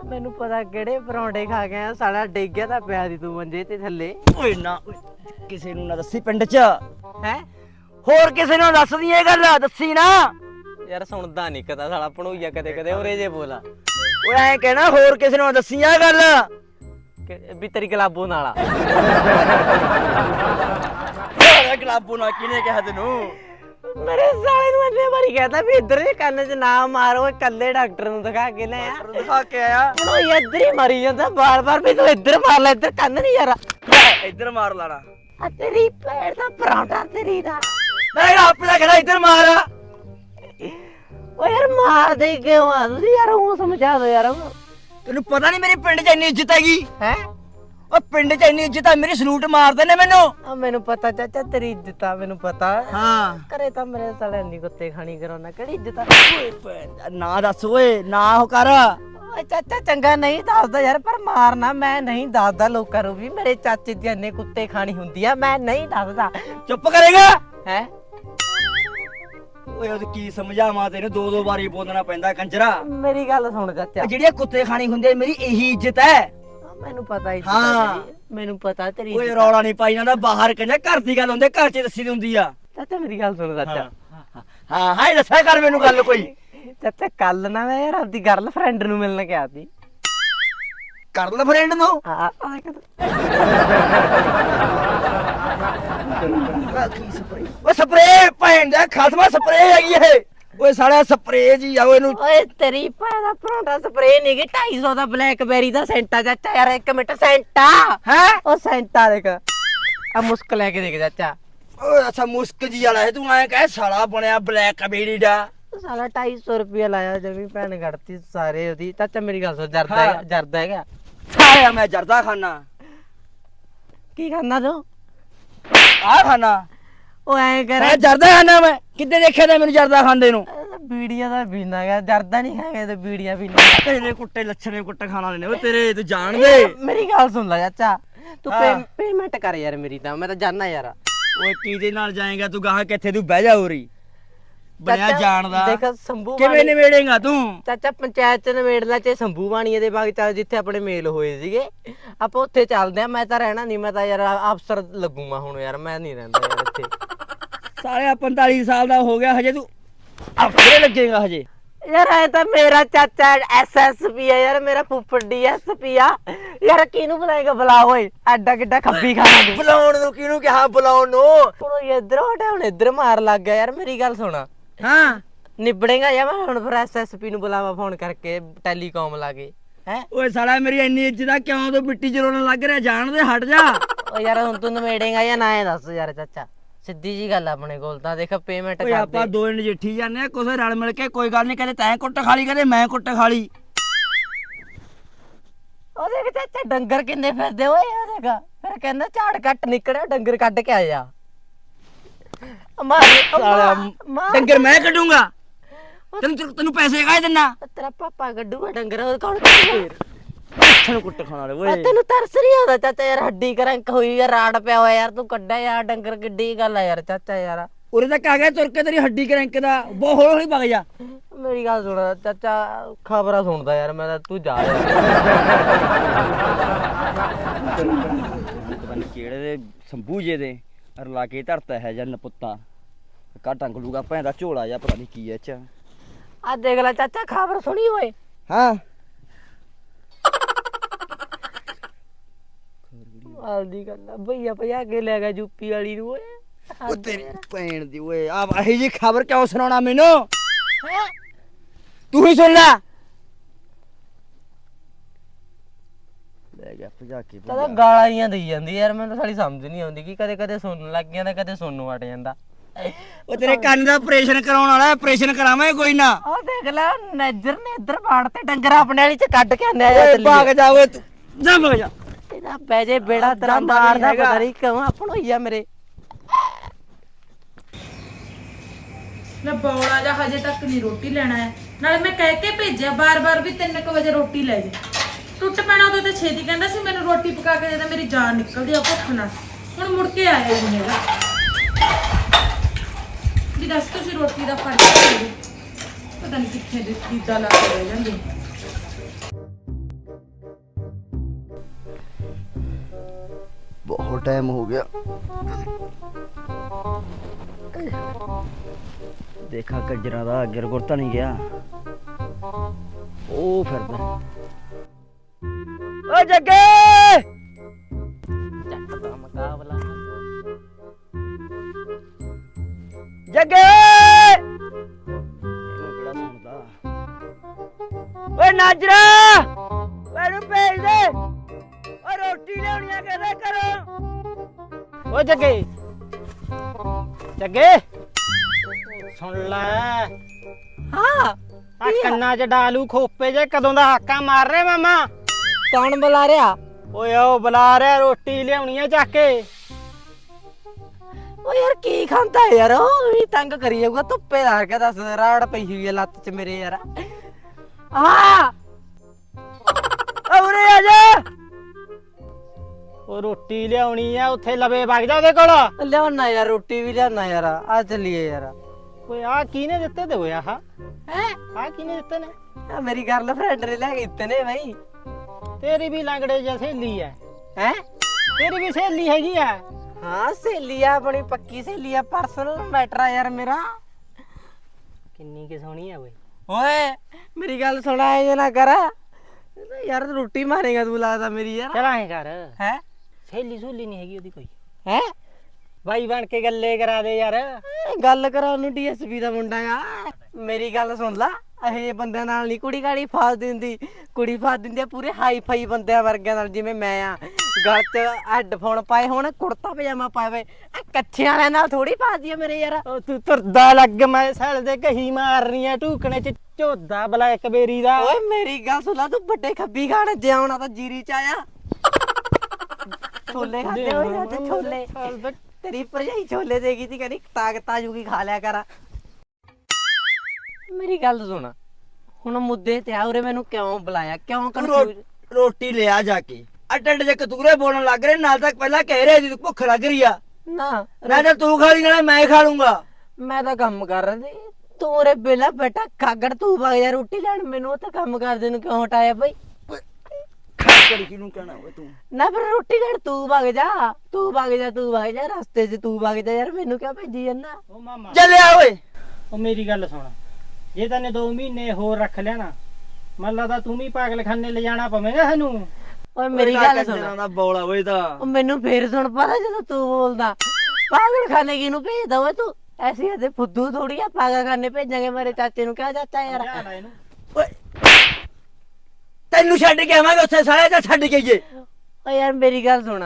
ਮੈਨੂੰ ਪਤਾ ਕਿਹੜੇ ਪਰੌਂਠੇ ਖਾ ਕੇ ਆ ਸਾਲਾ ਡਿੱਗ ਗਿਆ ਤਾਂ ਪਿਆ ਸੀ ਤੂੰ ਮੰਜੇ ਤੇ ਥੱਲੇ। ਓਏ ਨਾ ਓਏ, ਕਿਸੇ ਨੂੰ ਨਾ ਦੱਸੀ ਪਿੰਡ 'ਚ। ਹੈ? ਹੋਰ ਕਿਸੇ ਨੂੰ ਦੱਸਦੀ ਇਹ ਗੱਲ ਦੱਸੀ ਨਾ। ਯਾਰ ਸੁਣਦਾ ਨਹੀਂ ਕਦਾ ਸਾਲਾ ਪਣੂਈਆ ਕਦੇ ਕਦੇ ਉਰੇ ਜੇ ਬੋਲਾ। ਓਏ ਐ ਕਹਿਣਾ ਹੋਰ ਕਿਸੇ ਨੂੰ ਨਾ ਦੱਸੀ ਆ ਗੱਲ। ਕਿ ਵੀ ਤੇਰੀ ਗਲਾਬੋ ਨਾਲਾ ਹੋਰ ਗਲਾਬੂ ਨਾ ਕਿਨੇ ਕਿਹਾ ਤੈਨੂੰ? ਮੇਰੇ ਸਾਲੇ ਨੂੰ ਇੰਨੇ ਵਾਰੀ ਕਹਤਾ ਵੀ ਇੱਧਰ ਦੇ ਕੰਨ 'ਚ ਨਾ ਮਾਰੋ ਇਕੱਲੇ ਡਾਕਟਰ ਨੂੰ ਦਿਖਾ ਕੇ ਲੈ ਆ। ਦਿਖਾ ਕੇ ਆਇਆ। ਹੁਣ ਉਹ ਇੱਧਰ ਹੀ ਮਰੀ ਜਾਂਦਾ ਬਾਰ-ਬਾਰ ਵੀ ਤੂੰ ਇੱਧਰ ਮਾਰ ਲੈ ਇੱਧਰ ਕੰਨ ਨਹੀਂ ਯਾਰ। ਇੱਧਰ ਮਾਰ ਲਾਣਾ। ਆ ਤੇਰੀ ਪੈਰ ਦਾ ਪਰਾਂਠਾ ਤੇਰੀ ਦਾ। ਮੈਂ ਆਪੇ ਦਾ ਖੜਾ ਇੱਧਰ ਮਾਰ ਓ ਯਾਰ ਮਾਰ ਦੇ ਕਿਉਂ ਆ? ਤੁਸੀਂ ਯਾਰ ਉਹ ਸਮਝਾ ਦੋ ਯਾਰ। ਤੈਨੂੰ ਪਤਾ ਨਹੀਂ ਮੇਰੀ ਪਿੰਡ 'ਚ ਇੰਨੀ ਇੱਜ਼ਤ ਹੈਗੀ? ਹੈ? ਓ ਪਿੰਡ 'ਚ ਇੰਨੀ ਇੱਜ਼ਤ ਆ ਮੇਰੀ ਸਲੂਟ ਮਾਰਦੇ ਨੇ ਮੈਨੂੰ। ਆ ਮੈਨੂੰ ਪਤਾ ਚਾਚਾ ਤੇਰੀ ਇੱਜ਼ਤ ਆ ਮੈਨੂੰ ਪਤਾ। ਹਾਂ। ਕਰੇ ਤਾਂ ਮੇਰੇ ਸਾਲੇ ਨਹੀਂ ਕੁੱਤੇ ਖਾਣੀ ਕਰਾਉਣਾ ਕਿਹੜੀ ਇੱਜ਼ਤ ਆ? ਓਏ ਭੈਣ ਦਾ ਨਾ ਦੱਸ ਓਏ ਨਾ ਹੋ ਕਰ। ਓਏ ਚਾਚਾ ਚੰਗਾ ਨਹੀਂ ਦੱਸਦਾ ਯਾਰ ਪਰ ਮਾਰਨਾ ਮੈਂ ਨਹੀਂ ਦੱਸਦਾ ਲੋਕਾਂ ਨੂੰ ਵੀ ਮੇਰੇ ਚਾਚੇ ਦੀ ਇੰਨੇ ਕੁੱਤੇ ਖਾਣੀ ਹੁੰਦੀ ਆ ਮੈਂ ਨਹੀਂ ਦੱਸਦਾ। ਚੁੱਪ ਕਰੇਗਾ? ਹੈ? ਓਏ ਉਹ ਕੀ ਸਮਝਾਵਾਂ ਤੈਨੂੰ? ਦੋ ਦੋ ਵਾਰੀ ਬੋਲਣਾ ਪੈਂਦਾ ਕੰਜਰਾ। ਮੇਰੀ ਗੱਲ ਸੁਣ ਚਾਚਾ। ਜਿਹੜੀਆਂ ਕੁੱਤੇ ਖਾਣੀ ਹੁੰਦੀ ਮੇਰੀ ਇਹੀ ਇੱਜ਼ਤ ਹੈ। ਮੈਨੂੰ ਪਤਾ ਹੀ। ਹਾਂ। ਮੈਨੂੰ ਪਤਾ ਤੇਰੀ ਓਏ ਰੌਲਾ ਨਹੀਂ ਪਾਈ ਜਾਂਦਾ ਬਾਹਰ ਕੰਜਾ ਘਰ ਦੀ ਗੱਲ ਹੁੰਦੀ ਘਰ 'ਚ ਦੱਸੀ ਹੁੰਦੀ ਆ। ਚਾਚਾ ਮੇਰੀ ਗੱਲ ਸੁਣ ਚਾਚਾ। ਹਾਂ ਹਾਂ ਦੱਸਿਆ ਕਰ ਮੈਨੂੰ ਗੱਲ ਕੋਈ। ਚਾਚਾ ਕੱਲ ਨਾ ਮੈਂ ਯਾਰ ਆਪਦੀ ਗਰਲਫ੍ਰੈਂਡ ਨੂੰ ਮਿਲਣ ਗਿਆ ਸੀ। ਕਰ ਲੈ ਫਰੈਂਡ ਨੂੰ ਹਾਂ ਆ ਦੇਖ। ਓਏ ਸਪਰੇ ਭੈਣ ਦਾ ਖਸਮਾ ਸਪਰੇ ਹੈਗੀ ਇਹ ਓਏ ਸਾਲਿਆ ਸਪਰੇ ਜੀ ਆ ਇਹਨੂੰ ਓਏ ਤੇਰੀ ਭੈਣ ਦਾ ਪਰੌਂਠਾ ਸਪਰੇ ਨਹੀਂ ਕਿ 250 ਦਾ ਬਲੈਕਬੈਰੀ ਦਾ ਸੈਂਟਾ ਚਾਚਾ ਯਾਰ ਇੱਕ ਮਿੰਟ ਸੈਂਟਾ ਹੈ ਉਹ ਸੈਂਟਾ ਦੇਖ ਆ ਮੁਸਕ ਲੈ ਕੇ ਦੇਖ ਚਾਚਾ ਓਏ ਅੱਛਾ ਮੁਸਕ ਜੀ ਵਾਲਾ ਹੈ ਤੂੰ ਐ ਕਹਿ ਸਾਲਾ ਬਣਿਆ ਬਲੈਕ ਬੇੜੀ ਦਾ ਸਾਲਾ 250 ਰੁਪਏ ਲਾਇਆ ਜਮੀ ਭੈਣ ਘੜਤੀ ਸਾਰੇ ਉਹਦੀ ਚਾਚਾ ਮੇਰੀ ਗੱਲ ਸੁਣ ਜਰਦਾ ਹਾਂ। ਹੈਗਾ ਜਰਦਾ ਹੈਗਾ ਸਾਲਿਆ ਮੈਂ ਜਰਦਾ ਖਾਨਾ। ਕੀ ਖਾਣਾ ਤੂੰ? ਆ ਖਾਨਾ। ਉਹ ਐ ਕਰ। ਮੈਂ ਜਰਦਾ ਖਾਨਾ ਮੈਂ। ਕਿੱਦੇ ਦੇਖਿਆ ਤੇ ਮੈਨੂੰ ਜਰਦਾ ਖਾਂਦੇ ਨੂੰ? ਬੀੜੀਆਂ ਦਾ ਪੀਣਾ ਹੈਗਾ ਜਰਦਾ ਨਹੀਂ ਖਾਏਗਾ ਤੇ ਬੀੜੀਆਂ ਪੀਣਾ ਤੇਰੇ ਕੁੱਟੇ ਲੱਛਣੇ ਕੁੱਟੇ ਖਾਣ ਵਾਲੇ ਨੇ ਓਏ ਤੇਰੇ ਤੂੰ ਜਾਣਦੇ। ਮੇਰੀ ਗੱਲ ਸੁਣ ਲੈ ਚਾਚਾ। ਤੂੰ ਹਾਂ। ਪੇਮੈਂਟ ਕਰ ਯਾਰ ਮੇਰੀ ਤਾਂ ਮੈਂ ਤਾਂ ਜਾਣਾ ਯਾਰ। ਓਏ ਕਿਹਦੇ ਨਾਲ ਜਾਏਗਾ ਤੂੰ ਗਾਹ ਕਿੱਥੇ ਤੂੰ ਬਹਿ ਜਾ ਉਰੀ। ਬਣਿਆ ਚਾਚਾ, ਜਾਣਦਾ ਦੇਖ ਸੰਭੂ ਕਿਵੇਂ ਬਾਣੀ- ਨਿਵੇੜੇਗਾ ਤੂੰ? ਚਾਚਾ ਪੰਚਾਇਤ ਚ ਨਵੇੜਲਾ ਚ ਸੰਭੂ ਬਾਣੀਏ ਦੇ ਬਾਗ ਚੱਲ ਜਿੱਥੇ ਆਪਣੇ ਮੇਲ ਹੋਏ ਸੀਗੇ। ਆਪਾਂ ਉੱਥੇ ਚੱਲਦੇ ਆ ਮੈਂ ਤਾਂ ਰਹਿਣਾ ਨਹੀਂ ਮੈਂ ਤਾਂ ਯਾਰ ਅਫਸਰ ਲੱਗੂਗਾ ਹੁਣ ਯਾਰ ਮੈਂ ਨਹੀਂ ਰਹਿੰਦਾ ਯਾਰ ਇੱਥੇ। ਸਾਲਿਆ 45 ਸਾਲ ਦਾ ਹੋ ਗਿਆ ਹਜੇ ਤੂੰ ਅਫਸਰੇ ਲੱਗੇਗਾ ਹਜੇ। ਯਾਰ ਐ ਤਾਂ ਮੇਰਾ ਚਾਚਾ ਐਸਐਸਪੀ ਆ ਯਾਰ ਮੇਰਾ ਫੁੱਫੜ ਡੀਐਸਪੀ ਆ। ਯਾਰ ਕਿਹਨੂੰ ਬੁਲਾਏਗਾ? ਬੁਲਾ ਓਏ ਐਡਾ ਕਿੱਡਾ ਖੱਬੀ ਖਾਣਾ ਤੂੰ। ਬੁਲਾਉਣ ਨੂੰ ਕਿਹਨੂੰ ਕਿਹਾ ਬੁਲਾਉਣ ਨੂੰ? ਹੁਣ ਇੱਧਰ ਹਟਾ ਹੁਣ ਇੱਧਰ ਮਾਰ ਲੱਗ ਗਿਆ ਯਾਰ ਮੇਰੀ ਗੱਲ ਸੁਣ। ਹਾਂ। ਨਿਬੜੇਗਾ ਯਾਰ ਮੈਂ ਹੁਣ ਫਿਰ ਐਸਐਸਪੀ ਨੂੰ ਬੁਲਾਵਾ ਫੋਨ ਕਰਕੇ ਟੈਲੀਕਾਮ ਲਾ ਕੇ ਹੈ? ਓਏ ਸਾਲਾ ਮੇਰੀ ਇੰਨੀ ਇੱਜ਼ਤ ਆ ਕਿਉਂ ਤੂੰ ਮਿੱਟੀ ਚ ਰੋਣ ਲੱਗ ਰਿਹਾ? ਜਾਣ ਦੇ ਹਟ ਜਾ। ਓ ਯਾਰ ਹੁਣ ਤੂੰ ਨਵੇੜੇਗਾ ਜਾਂ ਨਾ ਇਹ ਦੱਸ ਯਾਰ ਚਾਚਾ। ਸਿੱਧੀ ਜੀ ਗੱਲ ਆ ਆਪਣੇ ਕੋਲ ਤਾਂ ਦੇਖ ਪੇਮੈਂਟ ਓਏ ਕਰ ਆਪਾਂ ਦੇ ਨਜਿੱਠੀ ਜਾਂਦੇ ਆ ਕੁਸੇ ਰਲ ਮਿਲ ਕੇ ਕੋਈ ਗੱਲ ਨਹੀਂ ਕਦੇ ਤੈਂ ਕੁੱਟ ਖਾਲੀ ਕਦੇ ਮੈਂ ਕੁੱਟ ਖਾਲੀ। ਉਹ ਦੇਖ ਚਾਚਾ ਡੰਗਰ ਕਿੰਨੇ ਫਿਰਦੇ ਓਏ ਦੇਖ। ਫਿਰ ਕਹਿੰਦਾ ਝਾੜ ਕੱਟ ਨਿਕੜਿਆ ਡੰਗਰ ਕੱਢ ਕੇ ਆਇਆ ਡੰਗਰ ਮੈਂ ਕੱਢੂੰਗਾ। ਤੈਨੂੰ ਪੈਸੇ ਕਾਹਦੇ ਦਿੰਨਾ? ਤੇਰਾ ਪਾਪਾ ਗੱਡੂਗਾ ਡੰਗਰ ਉਹ ਕੌਣ ਕੱਢੂ ਅੱਛਾ ਕੁੱਟ ਖਾਣ ਵਾਲੇ ਆ ਓਏ ਤੈਨੂੰ ਤਰਸ ਨਹੀਂ ਆਉਂਦਾ ਚਾਚਾ ਯਾਰ ਹੱਡੀ ਕਰੰਕ ਹੋਈ ਯਾਰ ਰਾੜ ਪਿਆ ਹੋਇਆ ਯਾਰ ਤੂੰ ਕੱਢਿਆ ਯਾਰ ਡੰਗਰ ਕਿੱਡੀ ਗੱਲ ਆ ਯਾਰ ਚਾਚਾ ਯਾਰ। ਉਰੇ ਤੱਕ ਆ ਗਿਆ ਤੁਰ ਕੇ ਤੇਰੀ ਹੱਡੀ ਕਰੰਕ ਦਾ ਬਹੁਤ ਹੌਲੀ ਹੌਲੀ ਵਗ ਜਾ। ਮੇਰੀ ਗੱਲ ਸੁਣ ਚਾਚਾ ਖਬਰਾਂ ਸੁਣਦਾ ਯਾਰ ਮੈਂ ਤਾਂ ਤੂੰ ਜਾ ਯਾਰ ਕਿਹੜੇ ਦੇ ਸੰਭੂ ਜੇ ਦੇ। ਰਲਾ ਕੇ ਧਰਤਾ ਹੈ ਜਾਂ ਨਪੁੱਤਾ ਕਾ ਟੰਗ ਲੂਗਾ ਭੈਣ ਦਾ ਝੋਲਾ ਜਾਂ ਪਤਾ ਨਹੀਂ ਕੀ ਐ ਚ। ਆ ਦੇਖ ਲੈ ਚਾਚਾ ਖਬਰ ਸੁਣੀ ਓਏ। ਹਾਂ। ਹਾਲ ਦੀ ਗੱਲ ਆ ਭਈਆ ਭਜਾ ਕੇ ਲੈ ਗਿਆ ਯੂਪੀ ਵਾਲੀ ਨੂੰ ਓਏ। ਉਹ ਤੇਰੀ ਭੈਣ ਦੀ ਓਏ ਆ ਇਹੀ ਜੀ ਖਬਰ ਕਿਉਂ ਸੁਣਾਉਣਾ ਮੈਨੂੰ? ਤੂੰ ਹੀ ਸੁਣ ਲੈ। ਲੈ ਗਿਆ ਭਜਾ ਕੇ ਤਾਂ ਤਾਂ ਗਾਲਾਂ ਜੀਆਂ ਦੇਈ ਜਾਂਦੀ ਯਾਰ ਮੈਨੂੰ ਤਾਂ ਸਾਲੀ ਸਮਝ ਨਹੀਂ ਆਉਂਦੀ ਕਿ ਕਦੇ ਕਦੇ ਸੁਣਨ ਲੱਗ ਜਾਂਦਾ ਕਦੇ ਸੁਣਨ ਨੂੰ ਹਟ ਜਾਂਦਾ। ਉਹ ਤੇਰੇ ਕੰਨ ਦਾ ਆਪਰੇਸ਼ਨ ਕਰਾਉਣ ਵਾਲਾ ਆਪਰੇਸ਼ਨ ਕਰਾਵਾਂਗੇ ਕੋਈ ਨਾ। ਆ ਦੇਖ ਲੈ ਨਜ਼ਰ ਨੇ ਇੱਧਰ ਬਾੜ ਤੇ ਡੰਗਰ ਆਪਣੇ ਵਾਲੀ ਚ ਕੱਢ ਕੇ ਆਂਦੇ ਆ ਓਏ ਚੱਲੀਏ। ਭਾਗ ਜਾ ਓਏ ਤੂੰ। ਜਾ ਭਾਗ ਜਾ। ਇਹਦਾ ਪੈ ਜੇ ਬੇੜਾ ਤੇਰਾ ਜਾਂਦਾ ਨੀ ਮਾਰਦਾ ਹੈਗਾ। ਪਤਾ ਨਹੀਂ ਕਿਉਂ ਆਪਣ ਹੋਈਆ ਮੇਰੇ। ਮੈਂ ਬੌਲਾ ਜਾਂ ਹਜੇ ਤੱਕ ਨਹੀਂ ਰੋਟੀ ਲੈਣਾ ਹੈ। ਨਾਲੇ ਮੈਂ ਕਹਿ ਕੇ ਭੇਜਿਆ ਬਾਰ-ਬਾਰ ਵੀ 3:00 ਵਜੇ ਰੋਟੀ ਲੈ ਜਾ। ਟੁੱਟ ਪੈਣਾ ਉਦੋਂ ਤੇ ਛੇਤੀ ਕਹਿੰਦਾ ਸੀ, ਮੈਨੂੰ ਰੋਟੀ ਪਕਾ ਕੇ ਦੇ ਦੇ, ਮੇਰੀ ਜਾਨ ਨਿਕਲਦੀ ਆ ਭੁੱਖ ਨਾਲ। ਹੁਣ ਮੁੜ ਕੇ ਆਇਆ ਹੀ ਨਹੀਂ ਹੈਗਾ। ਵੀ ਦੱਸ ਤੁਸੀਂ ਰੋਟੀ ਦਾ ਫ਼ਰਕ ਕੀ ਪਤਾ ਨਹੀਂ ਕਿੱਥੇ ਦੇ ਦੀਦਾ ਲਾ ਕੇ ਰਹਿ ਜਾਂਦੇ। ਬਹੁਤ ਟਾਈਮ ਹੋ ਗਿਆ। ਦੇਖਾ ਕੱਜਰਾਂ ਦਾ ਅੱਗੇ ਗੁਰਤਾ ਨਹੀਂ ਗਿਆ। ਉਹ ਫਿਰਦਾ। ਓ ਜੱਗੇ! ਚੱਕ ਦਾ ਮੁਕਾਬਲਾ ਜੱਗੇ! ਇਹਨੂੰ ਕਿਹੜਾ ਸੁਣਦਾ ਓਏ ਨਾਜਰਾ! ਮੈਨੂੰ ਭੇਜ ਦੇ! ਓ ਰੋਟੀ ਲਿਆਉਣੀ ਆ ਕਿਹਦੇ ਕਰੋ ਓ ਜੱਗੇ! ਜੱਗੇ! ਸੁਣ ਲੈ। ਹਾਂ ਆ? ਕੰਨਾਂ 'ਚ ਡਾਲੂ ਖੋਪੇ ਜੇ ਕਦੋਂ ਦਾ ਹਾਕਾ ਮਾਰ ਰਿਹਾ ਮਾਮਾ? ਕੌਣ ਬੁਲਾ ਰਿਹਾ? ਓਏ ਉਹ ਬੁਲਾ ਰਿਹਾ ਰੋਟੀ ਲਿਆਉਣੀ ਆ ਚੱਕ ਕੇ। ਓ ਯਾਰ ਕੀ ਖਾਂਦਾ ਯਾਰ? ਉਹ ਵੀ ਤੰਗ ਕਰੀ ਜਾਊਗਾ ਧੁੱਪੇ ਲਾ ਕੇ ਦੱਸ ਰਾੜ ਪਈ ਹੋਈ ਹੈ ਲੱਤ 'ਚ ਮੇਰੇ ਯਾਰ। ਹਾਂ! ਉਰੇ ਆ ਜਾ! ਉਹ ਰੋਟੀ ਲਿਆਉਣੀ ਆ ਉੱਥੇ ਲਵੇ ਵਗ ਜਾ ਉਹਦੇ ਕੋਲ। ਲਿਆਉਣਾ ਯਾਰ ਰੋਟੀ ਵੀ ਲਿਆਉਣਾ ਯਾਰ ਆ ਚੱਲੀਏ ਯਾਰ। ਓਏ ਆ ਕਿਹਨੇ ਦਿੱਤੇ ਤੇ ਹੋਇਆ ਆ ਹੈ? ਆ ਕਿਹਨੇ ਦਿੱਤੇ ਨੇ? ਆ ਮੇਰੀ ਗਰਲਫ੍ਰੈਂਡ ਨੇ ਲੈ ਕੇ ਦਿੱਤੇ ਨੇ ਬਾਈ। ਤੇਰੀ ਵੀ ਲੰਗੜੇ ਜਿਹਾ ਸਹੇਲੀ ਐ। ਹੈ? ਤੇਰੀ ਵੀ ਸਹੇਲੀ ਹੈਗੀ ਆ ਹਾਂ ਸਹੇਲੀ ਆ ਆਪਣੀ ਪੱਕੀ ਸਹੇਲੀ ਆ ਪਰਸਨਲ ਮੈਟਰ ਆ ਯਾਰ ਮੇਰਾ। ਕਿੰਨੀ ਕਿ ਸੋਹਣੀ ਆ ਓਏ ਓਏ! ਮੇਰੀ ਗੱਲ ਸੁਣਾ ਇਹ ਨਾ ਕਰ। ਯਾਰ ਰੋਟੀ ਮਾਰੇਗਾ ਤੂੰ ਲੱਗਦਾ ਮੇਰੀ ਯਾਰ। ਚਲ ਐਂ ਕਰ। ਹੈ? ਸਹੇਲੀ ਸੁਹੇਲੀ ਨਹੀਂ ਹੈਗੀ ਉਹਦੀ ਕੋਈ। ਹੈ? ਬਾਈ ਬਣ ਕੇ ਗੱਲੇ ਕਰਾ ਦੇ ਯਾਰ। ਗੱਲ ਕਰਾਂ ਉਹਨੂੰ ਡੀਐਸਪੀ ਦਾ ਮੁੰਡਾ ਆ। ਮੇਰੀ ਗੱਲ ਸੁਣ ਲਾ ਇਹ ਬੰਦਿਆਂ ਨਾਲ ਨਹੀਂ ਕੁੜੀ ਗਾੜੀ ਫਾਸ ਦਿੰਦੀ। ਕੁੜੀ ਫਾਸ ਦਿੰਦੀ ਆ ਪੂਰੇ ਹਾਈ ਫਾਈ ਬੰਦਿਆਂ ਵਰਗਿਆਂ ਨਾਲ ਜਿਵੇਂ ਮੈਂ ਆ। ਗਲ 'ਚ ਹੈੱਡਫੋਨ ਪਾਏ ਹੋਣ ਕੁੜਤਾ ਪਜਾਮਾ ਪਾਏ ਆ ਕੱਛਿਆਂ ਵਾਲਿਆਂ ਨਾਲ ਥੋੜੀ ਫਾਸਦੀ ਆ ਮੇਰੇ ਯਾਰ। ਉਹ ਤੂੰ ਤੁਰਦਾ ਲੱਗ ਮੈਂ ਸੜ ਦੇ ਕਹੀ ਮਾਰਨੀ ਆ ਢੂਕਣੇ ਚ ਝੋਦਾ ਬਲੈਕ ਬੇਰੀ ਦਾ। ਓਏ ਮੇਰੀ ਗੱਲ ਸੁਣ ਲਾ ਤੂੰ ਵੱਡੇ ਖੱਬੀ ਖਾਣ ਜਿਆਉਣਾ ਤਾਂ ਜੀਰੀ ਚ ਆਇਆ ਛੋਲੇ ਖਾਦੇ ਹੋਏ ਆ ਤੇ ਛੋਲੇ। ਤੇਰੀ ਭਰਜਾਈ ਛੋਲੇ ਦੇਗੀ ਤੀ ਕਹਿੰਦੀ ਤਾਕਤ ਆ ਜੂਗੀ ਖਾ ਲਿਆ ਕਰ। ਮੇਰੀ ਗੱਲ ਸੁਣ ਹੁਣ ਮੁੱਦੇ ਤੇ ਆ ਉਰੇ ਮੈਨੂੰ ਕਿਉਂ ਬੁਲਾਇਆ ਕਿਉਂ ਰੋ- ਕਨਫਿਊਜ਼ ਰੋਟੀ ਲਿਆ ਜਾ ਕੇ। ਅਟੰਡ ਜੇ ਕਤੂਰੇ ਬੋਲਣ ਲੱਗ ਰਹੇ ਨਾਲ ਤੱਕ ਪਹਿਲਾਂ ਕਹਿ ਰਹੇ ਸੀ ਤੂੰ ਭੁੱਖ ਲੱਗ ਰਹੀ ਆ। ਨਾ ਨਾ ਤਾਂ ਤੂੰ ਖਾ ਲਈ ਨਾਲੇ ਮੈਂ ਖਾ ਲੂੰਗਾ। ਮੈਂ ਤਾਂ ਕੰਮ ਕਰ ਰਹੀ ਸੀ। ਤੂੰ ਉਰੇ ਬੇਲਾ ਬੇਟਾ ਕਾਗੜ ਤੂੰ ਵਗ ਜਾ ਰੋਟੀ ਲੈਣ ਮੈਨੂੰ ਉਹ ਤਾਂ ਕੰਮ ਕਰਦੇ ਨੂੰ ਕਿਉਂ ਹਟਾਇਆ ਬਈ? ਕਿਹਨੂੰ ਕਹਿਣਾ ਓਏ ਤੂੰ। ਨਾ ਫਿਰ ਰੋਟੀ ਲੈਣ ਤੂੰ ਵਗ ਜਾ ਤੂੰ ਵਗ ਜਾ ਤੂੰ ਵਗ ਜਾ ਰਸਤੇ 'ਚ ਤੂੰ ਵਗ ਜਾ ਯਾਰ ਮੈਨੂੰ ਕਿਉਂ ਭੇਜੀ ਜਾਂਦਾ? ਉਹ ਮਾਮਾ। ਚੱਲਿਆ ਓਏ। ਉਹ ਮੇਰੀ ਗੱਲ ਸੁਣ। ਜੇ ਤੈਨੇ 2 ਮਹੀਨੇ ਹੋਰ ਰੱਖ ਲਿਆ ਨਾ ਮਨ ਲੱਗਦਾ ਤੂੰ ਵੀ ਪਾਗਲਖਾਨੇ ਲੈ ਜਾਣਾ ਪਵੇਗਾ ਸਾਨੂੰ। ਓਏ ਮੇਰੀ ਗੱਲ ਸੁਣ। ਦਾ ਬੋਲਾ ਓਏ ਤਾਂ। ਉਹ ਮੈਨੂੰ ਫੇਰ ਸੁਣ ਪਤਾ ਜਦੋਂ ਤੂੰ ਬੋਲਦਾ ਪਾਗਲ ਖਾਨੇ ਕਿਨੂੰ ਭੇਜਦਾ ਓਏ ਤੂੰ? ਐਸੀ ਐਸੇ ਫੁੱਦੂ ਥੋੜੀ ਆ ਪਾਗਲ ਖਾਨੇ ਭੇਜਾਂਗੇ ਮੇਰੇ ਚਾਚੇ ਨੂੰ ਕਿਹਾ ਚਾਚਾ ਯਾਰ। ਓਏ। ਤੈਨੂੰ ਛੱਡ ਕੇ ਆਵਾਂਗੇ ਉੱਥੇ ਸਾਲੇ ਤਾਂ ਛੱਡ ਕੇ ਆਈਏ? ਓਏ ਯਾਰ ਮੇਰੀ ਗੱਲ ਸੁਣ।